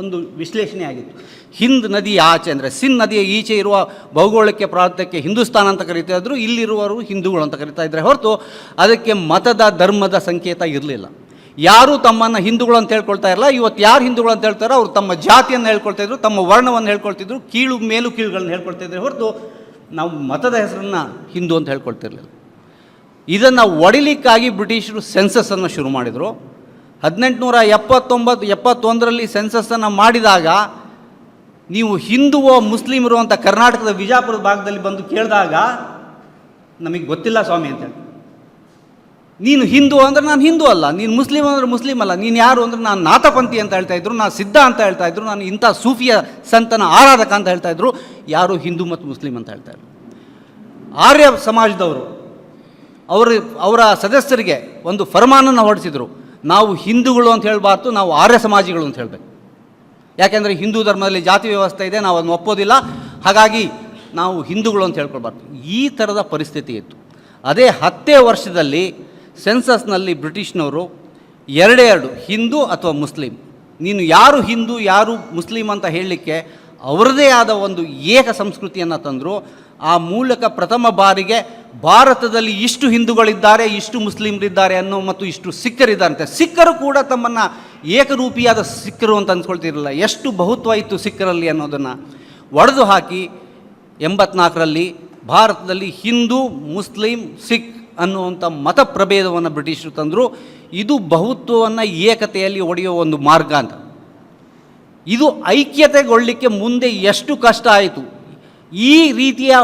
ಒಂದು ವಿಶ್ಲೇಷಣೆ ಆಗಿತ್ತು. ಹಿಂದ್ ನದಿ ಆಚೆ ಅಂದರೆ ಸಿನ್ ನದಿಯ ಈಚೆ ಇರುವ ಭೌಗೋಳಿಕ ಪ್ರಾಂತ್ಯಕ್ಕೆ ಹಿಂದೂಸ್ತಾನ ಅಂತ ಕರೀತಾ ಇದ್ರು ಇಲ್ಲಿರುವವರು ಹಿಂದೂಗಳು ಅಂತ ಕರೀತಾ ಇದ್ದಾರೆ ಹೊರತು ಅದಕ್ಕೆ ಮತದ ಧರ್ಮದ ಸಂಕೇತ ಇರಲಿಲ್ಲ. ಯಾರೂ ತಮ್ಮನ್ನು ಹಿಂದೂಗಳು ಅಂತ ಹೇಳ್ಕೊಳ್ತಾ ಇರಲ್ಲ ಇವತ್ತು ಯಾರು ಹಿಂದೂಗಳು ಅಂತ ಹೇಳ್ತಾರೋ ಅವರು ತಮ್ಮ ಜಾತಿಯನ್ನು ಹೇಳ್ಕೊಳ್ತಾ ಇದ್ರು, ತಮ್ಮ ವರ್ಣವನ್ನು ಹೇಳ್ಕೊಳ್ತಿದ್ರು ಕೀಳು ಮೇಲು ಕೀಳುಗಳನ್ನು ಹೇಳ್ಕೊಳ್ತಾ ಇದ್ರೆ ಹೊರತು ನಾವು ಮತದ ಹೆಸರನ್ನು ಹಿಂದೂ ಅಂತ ಹೇಳ್ಕೊಳ್ತಿರ್ಲಿಲ್ಲ. ಇದನ್ನು ಒಡಿಲಿಕ್ಕಾಗಿ ಬ್ರಿಟಿಷರು ಸೆನ್ಸಸ್ಸನ್ನು ಶುರು ಮಾಡಿದರು. ಹದಿನೆಂಟುನೂರ ಎಪ್ಪತ್ತೊಂಬತ್ತು, ಎಪ್ಪತ್ತೊಂದರಲ್ಲಿ ಸೆನ್ಸಸ್ಸನ್ನು ಮಾಡಿದಾಗ ನೀವು ಹಿಂದುವೋ ಮುಸ್ಲಿಮರು ಅಂತ ಕರ್ನಾಟಕದ ವಿಜಾಪುರದ ಭಾಗದಲ್ಲಿ ಬಂದು ಕೇಳಿದಾಗ, ನಮಗೆ ಗೊತ್ತಿಲ್ಲ ಸ್ವಾಮಿ ಅಂತೇಳಿ ನೀನು ಹಿಂದೂ ಅಂದರೆ ನಾನು ಹಿಂದೂ ಅಲ್ಲ, ನೀನು ಮುಸ್ಲಿಂ ಅಂದರೆ ಮುಸ್ಲಿಂ ಅಲ್ಲ, ನೀನು ಯಾರು ಅಂದರೆ ನಾನು ನಾಥಪಂಥಿ ಅಂತ ಹೇಳ್ತಾ ಇದ್ರು, ನಾನು ಸಿದ್ಧ ಅಂತ ಹೇಳ್ತಾ ಇದ್ರು, ನಾನು ಇಂಥ ಸೂಫಿಯ ಸಂತನ ಆರಾಧಕ ಅಂತ ಹೇಳ್ತಾ ಇದ್ರು, ಯಾರು ಹಿಂದೂ ಮತ್ತು ಮುಸ್ಲಿಂ ಅಂತ ಹೇಳ್ತಾ ಇದ್ರು. ಆರ್ಯ ಸಮಾಜದವರು, ಅವರ ಅವರ ಸದಸ್ಯರಿಗೆ ಒಂದು ಫರ್ಮಾನನ್ನು ಹೊರಡಿಸಿದರು, ನಾವು ಹಿಂದೂಗಳು ಅಂತ ಹೇಳಬಾರ್ದು, ನಾವು ಆರ್ಯ ಸಮಾಜಿಗಳು ಅಂತ ಹೇಳಬೇಕು. ಯಾಕೆಂದರೆ ಹಿಂದೂ ಧರ್ಮದಲ್ಲಿ ಜಾತಿ ವ್ಯವಸ್ಥೆ ಇದೆ ನಾವು ಅದನ್ನು ಒಪ್ಪೋದಿಲ್ಲ. ಹಾಗಾಗಿ ನಾವು ಹಿಂದೂಗಳು ಅಂತ ಹೇಳ್ಕೊಳ್ಬಾರ್ದು. ಈ ಥರದ ಪರಿಸ್ಥಿತಿ ಇತ್ತು. ಅದೇ ಹತ್ತೇ ವರ್ಷದಲ್ಲಿ ಸೆನ್ಸಸ್ನಲ್ಲಿ ಬ್ರಿಟಿಷ್ನವರು ಎರಡೇ ಎರಡು, ಹಿಂದೂ ಅಥವಾ ಮುಸ್ಲಿಂ. ನೀನು ಯಾರು ಹಿಂದೂ, ಯಾರು ಮುಸ್ಲಿಂ ಅಂತ ಹೇಳಲಿಕ್ಕೆ ಅವರದೇ ಆದ ಒಂದು ಏಕ ಸಂಸ್ಕೃತಿಯನ್ನು ತಂದರು. ಆ ಮೂಲಕ ಪ್ರಥಮ ಬಾರಿಗೆ ಭಾರತದಲ್ಲಿ ಇಷ್ಟು ಹಿಂದೂಗಳಿದ್ದಾರೆ, ಇಷ್ಟು ಮುಸ್ಲಿಮರಿದ್ದಾರೆ ಅನ್ನೋ ಮತ್ತು ಇಷ್ಟು ಸಿಖ್ಖರಿದ್ದಾರೆ ಅಂತ ಸಿಖ್ಖರು ಕೂಡ ತಮ್ಮನ್ನು ಏಕರೂಪಿಯಾದ ಸಿಖ್ಖರು ಅಂತ ಅಂದ್ಕೊಳ್ತಿರಲಿಲ್ಲ ಎಷ್ಟು ಬಹುತ್ವ ಇತ್ತು ಸಿಖ್ಖರಲ್ಲಿ ಅನ್ನೋದನ್ನು ಒಡೆದು ಹಾಕಿ ಎಂಬತ್ನಾಲ್ಕರಲ್ಲಿ ಭಾರತದಲ್ಲಿ ಹಿಂದೂ, ಮುಸ್ಲಿಂ, ಸಿಖ್ ಅನ್ನುವಂಥ ಮತ ಪ್ರಭೇದವನ್ನು ಬ್ರಿಟಿಷರು ತಂದರು. ಇದು ಬಹುತ್ವವನ್ನು ಏಕತೆಯಲ್ಲಿ ಒಡೆಯುವ ಒಂದು ಮಾರ್ಗ ಅಂತ. ಇದು ಐಕ್ಯತೆಗೊಳ್ಳಲಿಕ್ಕೆ ಮುಂದೆ ಎಷ್ಟು ಕಷ್ಟ ಆಯಿತು? ಈ ರೀತಿಯ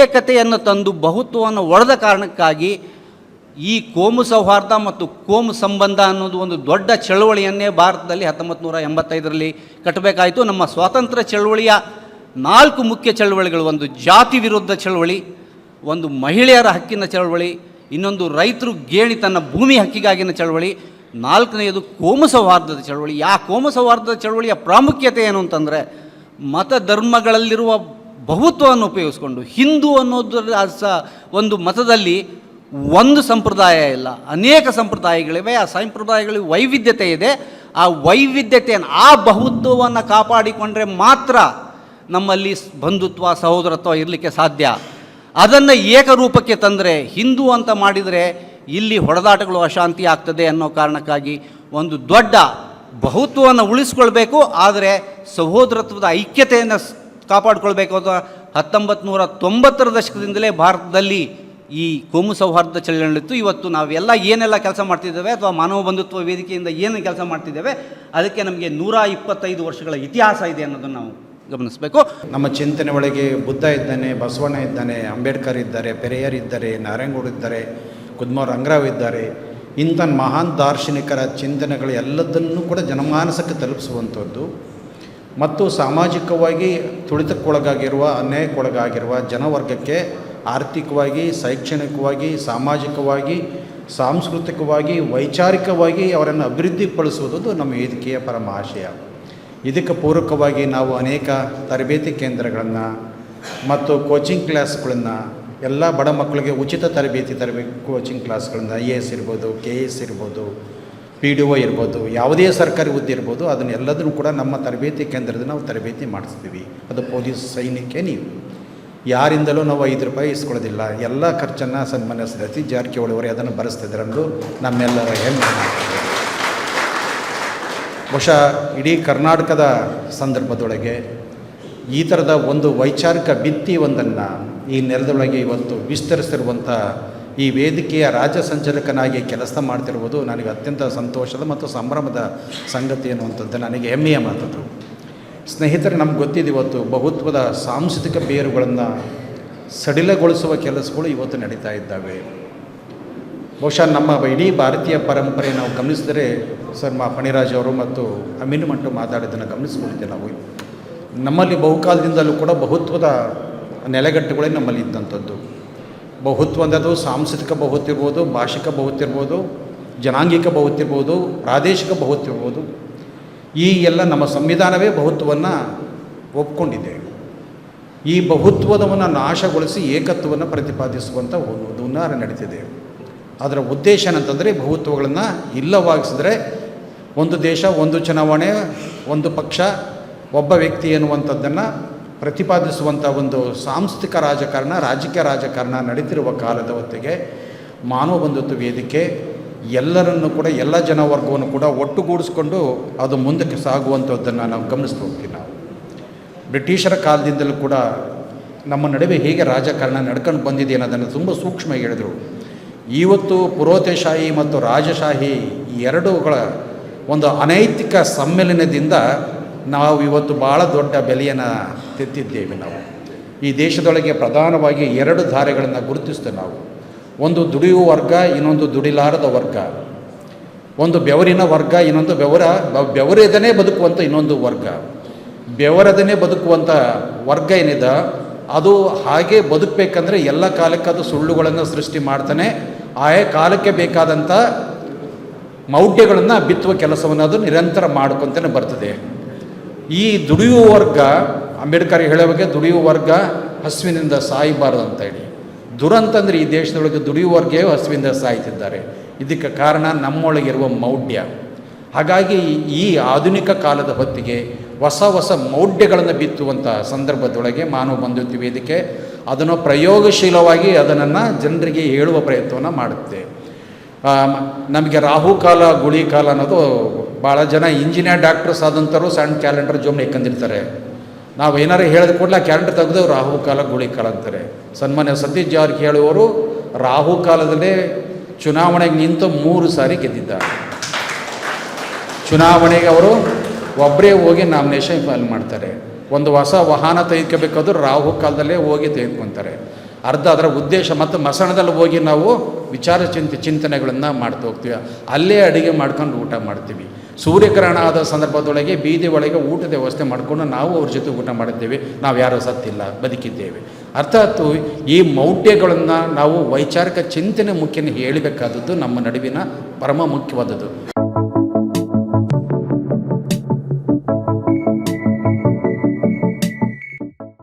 ಏಕತೆಯನ್ನು ತಂದು ಬಹುತ್ವವನ್ನು ಒಡೆದ ಕಾರಣಕ್ಕಾಗಿ ಈ ಕೋಮು ಸೌಹಾರ್ದ ಮತ್ತು ಕೋಮು ಸಂಬಂಧ ಅನ್ನೋದು ಒಂದು ದೊಡ್ಡ ಚಳವಳಿಯನ್ನೇ ಭಾರತದಲ್ಲಿ ಹತ್ತೊಂಬತ್ತು ನೂರ ಎಂಬತ್ತೈದರಲ್ಲಿ ಕಟ್ಟಬೇಕಾಯಿತು. ನಮ್ಮ ಸ್ವಾತಂತ್ರ್ಯ ಚಳವಳಿಯ ನಾಲ್ಕು ಮುಖ್ಯ ಚಳವಳಿಗಳು, ಒಂದು ಜಾತಿ ವಿರುದ್ಧ ಚಳವಳಿ, ಒಂದು ಮಹಿಳೆಯರ ಹಕ್ಕಿನ ಚಳವಳಿ, ಇನ್ನೊಂದು ರೈತರು ಗೇಣಿ ತನ್ನ ಭೂಮಿ ಹಕ್ಕಿಗಾಗಿನ ಚಳವಳಿ, ನಾಲ್ಕನೆಯದು ಕೋಮು ಸೌಹಾರ್ದದ ಚಳವಳಿ. ಆ ಕೋಮು ಸೌಹಾರ್ದದ ಚಳವಳಿಯ ಪ್ರಾಮುಖ್ಯತೆ ಏನು ಅಂತಂದರೆ ಮತ ಧರ್ಮಗಳಲ್ಲಿರುವ ಬಹುತ್ವವನ್ನು ಉಪಯೋಗಿಸ್ಕೊಂಡು ಹಿಂದೂ ಅನ್ನೋದರ ಒಂದು ಮತದಲ್ಲಿ ಒಂದು ಸಂಪ್ರದಾಯ ಇಲ್ಲ. ಅನೇಕ ಸಂಪ್ರದಾಯಗಳಿವೆ. ಆ ಸಂಪ್ರದಾಯಗಳಿಗೆ ವೈವಿಧ್ಯತೆ ಇದೆ. ಆ ವೈವಿಧ್ಯತೆಯನ್ನು ಆ ಬಹುತ್ವವನ್ನು ಕಾಪಾಡಿಕೊಂಡ್ರೆ ಮಾತ್ರ ನಮ್ಮಲ್ಲಿ ಬಂಧುತ್ವ, ಸಹೋದರತ್ವ ಇರಲಿಕ್ಕೆ ಸಾಧ್ಯ. ಅದನ್ನು ಏಕರೂಪಕ್ಕೆ ತಂದರೆ ಹಿಂದೂ ಅಂತ ಮಾಡಿದರೆ ಇಲ್ಲಿ ಹೊಡೆದಾಟಗಳು ಅಶಾಂತಿ ಆಗ್ತದೆ ಅನ್ನೋ ಕಾರಣಕ್ಕಾಗಿ ಒಂದು ದೊಡ್ಡ ಬಹುತ್ವವನ್ನು ಉಳಿಸ್ಕೊಳ್ಬೇಕು. ಆದರೆ ಸಹೋದರತ್ವದ ಐಕ್ಯತೆಯನ್ನು ಕಾಪಾಡ್ಕೊಳ್ಬೇಕು ಅಂತ ಹತ್ತೊಂಬತ್ತು ನೂರ ತೊಂಬತ್ತರ ದಶಕದಿಂದಲೇ ಭಾರತದಲ್ಲಿ ಈ ಕೋಮು ಸೌಹಾರ್ದ ಚಳವಳಿತ್ತು ಇವತ್ತು ನಾವೆಲ್ಲ ಏನೆಲ್ಲ ಕೆಲಸ ಮಾಡ್ತಿದ್ದೇವೆ ಅಥವಾ ಮಾನವ ಬಂಧುತ್ವ ವೇದಿಕೆಯಿಂದ ಏನು ಕೆಲಸ ಮಾಡ್ತಿದ್ದೇವೆ, ಅದಕ್ಕೆ ನಮಗೆ ನೂರ ಇಪ್ಪತ್ತೈದು ವರ್ಷಗಳ ಇತಿಹಾಸ ಇದೆ ಅನ್ನೋದನ್ನು ನಾವು ಗಮನಿಸಬೇಕು. ನಮ್ಮ ಚಿಂತನೆ ಒಳಗೆ ಬುದ್ಧ ಇದ್ದಾನೆ, ಬಸವಣ್ಣ ಇದ್ದಾನೆ, ಅಂಬೇಡ್ಕರ್ ಇದ್ದಾರೆ, ಪೆರೆಯರ್ ಇದ್ದಾರೆ, ನಾರಾಯಣಗೌಡ ಇದ್ದಾರೆ ಕುದ್ಮ ರಂಗರಾವ್ ಇದ್ದಾರೆ. ಇಂಥ ಮಹಾನ್ ದಾರ್ಶನಿಕರ ಚಿಂತನೆಗಳು ಎಲ್ಲದನ್ನು ಕೂಡ ಜನಮಾನಸಕ್ಕೆ ತಲುಪಿಸುವಂಥದ್ದು. ಮತ್ತು ಸಾಮಾಜಿಕವಾಗಿ ತುಳಿತಕ್ಕೊಳಗಾಗಿರುವ, ಅನ್ಯಾಯಕ್ಕೊಳಗಾಗಿರುವ ಜನವರ್ಗಕ್ಕೆ ಆರ್ಥಿಕವಾಗಿ, ಶೈಕ್ಷಣಿಕವಾಗಿ, ಸಾಮಾಜಿಕವಾಗಿ, ಸಾಂಸ್ಕೃತಿಕವಾಗಿ, ವೈಚಾರಿಕವಾಗಿ ಅವರನ್ನು ಅಭಿವೃದ್ಧಿಪಡಿಸುವುದು ನಮ್ಮ ವೇದಿಕೆಯ ಪರಮ ಆಶಯ. ಇದಕ್ಕೆ ಪೂರಕವಾಗಿ ನಾವು ಅನೇಕ ತರಬೇತಿ ಕೇಂದ್ರಗಳನ್ನು ಮತ್ತು ಕೋಚಿಂಗ್ ಕ್ಲಾಸ್ಗಳನ್ನು ಎಲ್ಲ ಬಡ ಮಕ್ಕಳಿಗೆ ಉಚಿತ ತರಬೇತಿ ತರಬೇಕು ಕೋಚಿಂಗ್ ಕ್ಲಾಸ್ಗಳನ್ನು ಐ ಎ ಎಸ್ ಇರ್ಬೋದು ಕೆ ಎ ಎಸ್ ಇರ್ಬೋದು ಪಿ ಡಿ ಒ ಇರ್ಬೋದು, ಯಾವುದೇ ಸರ್ಕಾರಿ ಹುದ್ದೆ ಇರ್ಬೋದು, ಅದನ್ನೆಲ್ಲದನ್ನು ಕೂಡ ನಮ್ಮ ತರಬೇತಿ ಕೇಂದ್ರದ ನಾವು ತರಬೇತಿ ಮಾಡಿಸ್ತೀವಿ. ಅದು ಪೊಲೀಸ್ ಸೈನಿಕೇ ನೀವು. ಯಾರಿಂದಲೂ ನಾವು ಐದು ರೂಪಾಯಿ ಇಸ್ಕೊಳ್ಳೋದಿಲ್ಲ. ಎಲ್ಲ ಖರ್ಚನ್ನು ಸನ್ಮಾನ್ಯ ಸದಸ್ಯ ಜಾರಕಿಹೊಳಿ ಅವರೇ ಅದನ್ನು ಭರಿಸ್ತಿದ್ದಾರೆ ಅನ್ನೋದು ನಮ್ಮೆಲ್ಲರ ಹೆಮ್ಮೆ. ಬಹುಶಃ ಇಡೀ ಕರ್ನಾಟಕದ ಸಂದರ್ಭದೊಳಗೆ ಈ ಥರದ ಒಂದು ವೈಚಾರಿಕ ಭಿತ್ತಿ ಒಂದನ್ನು ಈ ನೆಲದೊಳಗೆ ಇವತ್ತು ವಿಸ್ತರಿಸಿರುವಂಥ ಈ ವೇದಿಕೆಯ ರಾಜ ಸಂಚಾಲಕನಾಗಿ ಕೆಲಸ ಮಾಡ್ತಿರುವುದು ನನಗೆ ಅತ್ಯಂತ ಸಂತೋಷದ ಮತ್ತು ಸಂಭ್ರಮದ ಸಂಗತಿ ಅನ್ನುವಂಥದ್ದು ನನಗೆ ಹೆಮ್ಮೆಯ ಮಾತದು ಸ್ನೇಹಿತರೆ, ನಮ್ಗೆ ಗೊತ್ತಿದೆ ಇವತ್ತು ಬಹುತ್ವದ ಸಾಂಸ್ಕೃತಿಕ ಬೇರುಗಳನ್ನು ಸಡಿಲಗೊಳಿಸುವ ಕೆಲಸಗಳು ಇವತ್ತು ನಡೀತಾ ಇದ್ದಾವೆ. ಬಹುಶಃ ನಮ್ಮ ಇಡೀ ಭಾರತೀಯ ಪರಂಪರೆ ನಾವು ಗಮನಿಸಿದರೆ, ಸರ್ ಮಾ ಫಣಿರಾಜ್ ಅವರು ಮತ್ತು ಅಮೀನು ಮಂಟು ಮಾತಾಡಿದ್ದನ್ನು ಗಮನಿಸ್ಕೊಂಡಿದ್ದೆ ನಾವು. ನಮ್ಮಲ್ಲಿ ಬಹುಕಾಲದಿಂದಲೂ ಕೂಡ ಬಹುತ್ವದ ನೆಲೆಗಟ್ಟುಗಳೇ ನಮ್ಮಲ್ಲಿ ಇದ್ದಂಥದ್ದು. ಬಹುತ್ವ ಅಂದದು ಸಾಂಸ್ಕೃತಿಕ ಬಹುತ್ ಇರ್ಬೋದು, ಭಾಷಿಕ ಬಹುತ್ವ ಇರ್ಬೋದು, ಜನಾಂಗಿಕ ಬಹುತ್ವ ಇರ್ಬೋದು, ಪ್ರಾದೇಶಿಕ ಬಹುತ್ ಇರ್ಬೋದು. ಈ ಎಲ್ಲ ನಮ್ಮ ಸಂವಿಧಾನವೇ ಬಹುತ್ವವನ್ನು ಒಪ್ಕೊಂಡಿದೆ. ಈ ಬಹುತ್ವದವನ್ನು ನಾಶಗೊಳಿಸಿ ಏಕತ್ವವನ್ನು ಪ್ರತಿಪಾದಿಸುವಂಥ ಒಂದು ಹುನ್ನಾರ ನಡೀತಿದೆ. ಅದರ ಉದ್ದೇಶ ಏನಂತಂದರೆ ಬಹುತ್ವಗಳನ್ನು ಇಲ್ಲವಾಗಿಸಿದ್ರೆ ಒಂದು ದೇಶ, ಒಂದು ಚುನಾವಣೆ, ಒಂದು ಪಕ್ಷ, ಒಬ್ಬ ವ್ಯಕ್ತಿ ಎನ್ನುವಂಥದ್ದನ್ನು ಪ್ರತಿಪಾದಿಸುವಂಥ ಒಂದು ಸಾಂಸ್ಥಿಕ ರಾಜಕಾರಣ, ರಾಜಕೀಯ ರಾಜಕಾರಣ ನಡೀತಿರುವ ಕಾಲದ ಹೊತ್ತಿಗೆ ಮಾನವ ಬಂಧುತ್ವ ವೇದಿಕೆ, ಎಲ್ಲರನ್ನು ಕೂಡ, ಎಲ್ಲ ಜನವರ್ಗವನ್ನು ಕೂಡ ಒಟ್ಟುಗೂಡಿಸ್ಕೊಂಡು ಅದು ಮುಂದಕ್ಕೆ ಸಾಗುವಂಥದ್ದನ್ನು ನಾವು ಗಮನಿಸ್ತಾ ನಾವು. ಬ್ರಿಟಿಷರ ಕಾಲದಿಂದಲೂ ಕೂಡ ನಮ್ಮ ನಡುವೆ ಹೇಗೆ ರಾಜಕಾರಣ ನಡ್ಕೊಂಡು ಬಂದಿದೆ ಅನ್ನೋದನ್ನು ತುಂಬ ಸೂಕ್ಷ್ಮ ಹೇಳಿದರು. ಇವತ್ತು ಪುರೋತಶಾಹಿ ಮತ್ತು ರಾಜಶಾಹಿ ಈ ಎರಡೂಗಳ ಒಂದು ಅನೈತಿಕ ಸಮ್ಮಿಲನದಿಂದ ನಾವು ಇವತ್ತು ಭಾಳ ದೊಡ್ಡ ಬೆಲೆಯನ್ನು ತೆತ್ತಿದ್ದೇವೆ ನಾವು. ಈ ದೇಶದೊಳಗೆ ಪ್ರಧಾನವಾಗಿ ಎರಡು ಧಾರೆಗಳನ್ನು ಗುರುತಿಸ್ತೇವೆ ನಾವು. ಒಂದು ದುಡಿಯುವ ವರ್ಗ, ಇನ್ನೊಂದು ದುಡಿಲಾರದ ವರ್ಗ. ಒಂದು ಬೆವರಿನ ವರ್ಗ, ಇನ್ನೊಂದು ಬೆವರ ಬೆವರದನೇ ಬದುಕುವಂಥ ಇನ್ನೊಂದು ವರ್ಗ. ಬೆವರದನೇ ಬದುಕುವಂಥ ವರ್ಗ ಏನಿದೆ? ಅದು ಹಾಗೆ ಬದುಕಬೇಕಂದ್ರೆ ಎಲ್ಲ ಕಾಲಕ್ಕೆ ಅದು ಸುಳ್ಳುಗಳನ್ನು ಸೃಷ್ಟಿ ಮಾಡ್ತಾನೆ. ಆಯಾ ಕಾಲಕ್ಕೆ ಬೇಕಾದಂಥ ಮೌಢ್ಯಗಳನ್ನು ಬಿತ್ತುವ ಕೆಲಸವನ್ನು ಅದು ನಿರಂತರ ಮಾಡ್ಕೊತಾನೆ ಬರ್ತದೆ. ಈ ದುಡಿಯುವ ವರ್ಗ ಅಂಬೇಡ್ಕರ್ ಹೇಳೋ ಬಗ್ಗೆ ದುಡಿಯುವ ವರ್ಗ ಹಸುವಿನಿಂದ ಸಾಯಬಾರದು ಅಂತ ಹೇಳಿ. ದುರಂತಂದ್ರೆ ಈ ದೇಶದೊಳಗೆ ದುಡಿಯುವ ವರ್ಗವೇ ಹಸುವಿಂದ ಸಾಯ್ತಿದ್ದಾರೆ. ಇದಕ್ಕೆ ಕಾರಣ ನಮ್ಮೊಳಗಿರುವ ಮೌಢ್ಯ. ಹಾಗಾಗಿ ಈ ಆಧುನಿಕ ಕಾಲದ ಹೊತ್ತಿಗೆ ಹೊಸ ಹೊಸ ಮೌಢ್ಯಗಳನ್ನು ಬಿತ್ತುವಂಥ ಸಂದರ್ಭದೊಳಗೆ ಮಾನವ ಬಂಧುತ್ವ ಇದಕ್ಕೆ ಅದನ್ನು ಪ್ರಯೋಗಶೀಲವಾಗಿ ಅದನ್ನು ಜನರಿಗೆ ಹೇಳುವ ಪ್ರಯತ್ನವನ್ನು ಮಾಡುತ್ತೆ. ನಮಗೆ ರಾಹು ರಾಹುಕಾಲ ಗುಳಿ ಕಾಲ ಅನ್ನೋದು ಭಾಳ ಜನ ಇಂಜಿನಿಯರ್, ಡಾಕ್ಟರ್ಸ್ ಆದಂಥವ್ರು ಸಣ್ಣ ಕ್ಯಾಲೆಂಡರ್ ಜೋಮ್ನ ಇಕ್ಕಂದಿರ್ತಾರೆ ನಾವು ಏನಾರು ಹೇಳಿದ ಕೂಡಲೇ ಕ್ಯಾಲೆಂಡರ್ ತೆಗೆದು ಗುಳಿ ಕಾಲ ಅಂತಾರೆ. ಸನ್ಮಾನ್ಯ ಸತೀಶ್ ಜಾರಕಿಹೊಳಿ ಅವರು ರಾಹು ಕಾಲದಲ್ಲೇ ಚುನಾವಣೆಗೆ ನಿಂತು ಮೂರು ಸಾರಿ ಗೆದ್ದಿದ್ದಾರೆ. ಚುನಾವಣೆಗೆ ಅವರು ಒಬ್ಬರೇ ಹೋಗಿ ನಾಮಿನೇಷನ್ ಫೈಲ್ ಮಾಡ್ತಾರೆ. ಒಂದು ಹೊಸ ವಾಹನ ತೆಗೆದುಕೋಬೇಕಾದ್ರೂ ರಾಹು ಕಾಲದಲ್ಲೇ ಹೋಗಿ ತೆಗೆದುಕೊತಾರೆ. ಅರ್ಧ ಅದರ ಉದ್ದೇಶ ಮತ್ತು ಮಸಣದಲ್ಲಿ ಹೋಗಿ ನಾವು ವಿಚಾರ ಚಿಂತೆ ಚಿಂತನೆಗಳನ್ನು ಮಾಡ್ತಾ ಹೋಗ್ತೀವಿ. ಅಲ್ಲೇ ಅಡುಗೆ ಮಾಡ್ಕೊಂಡು ಊಟ ಮಾಡ್ತೀವಿ. ಸೂರ್ಯಗ್ರಹಣ ಆದ ಸಂದರ್ಭದೊಳಗೆ ಬೀದಿ ಒಳಗೆ ಊಟದ ವ್ಯವಸ್ಥೆ ಮಾಡಿಕೊಂಡು ನಾವು ಅವ್ರ ಜೊತೆ ಊಟ ಮಾಡಿದ್ದೇವೆ ನಾವು ಯಾರೂ ಸತ್ತಿಲ್ಲ, ಬದುಕಿದ್ದೇವೆ. ಅರ್ಥಾತ್ ಈ ಮೌಢ್ಯಗಳನ್ನು ನಾವು ವೈಚಾರಿಕ ಚಿಂತನೆ ಮುಖ್ಯನೇ ಹೇಳಬೇಕಾದದ್ದು ನಮ್ಮ ನಡುವಿನ ಪರಮ ಮುಖ್ಯವಾದದ್ದು.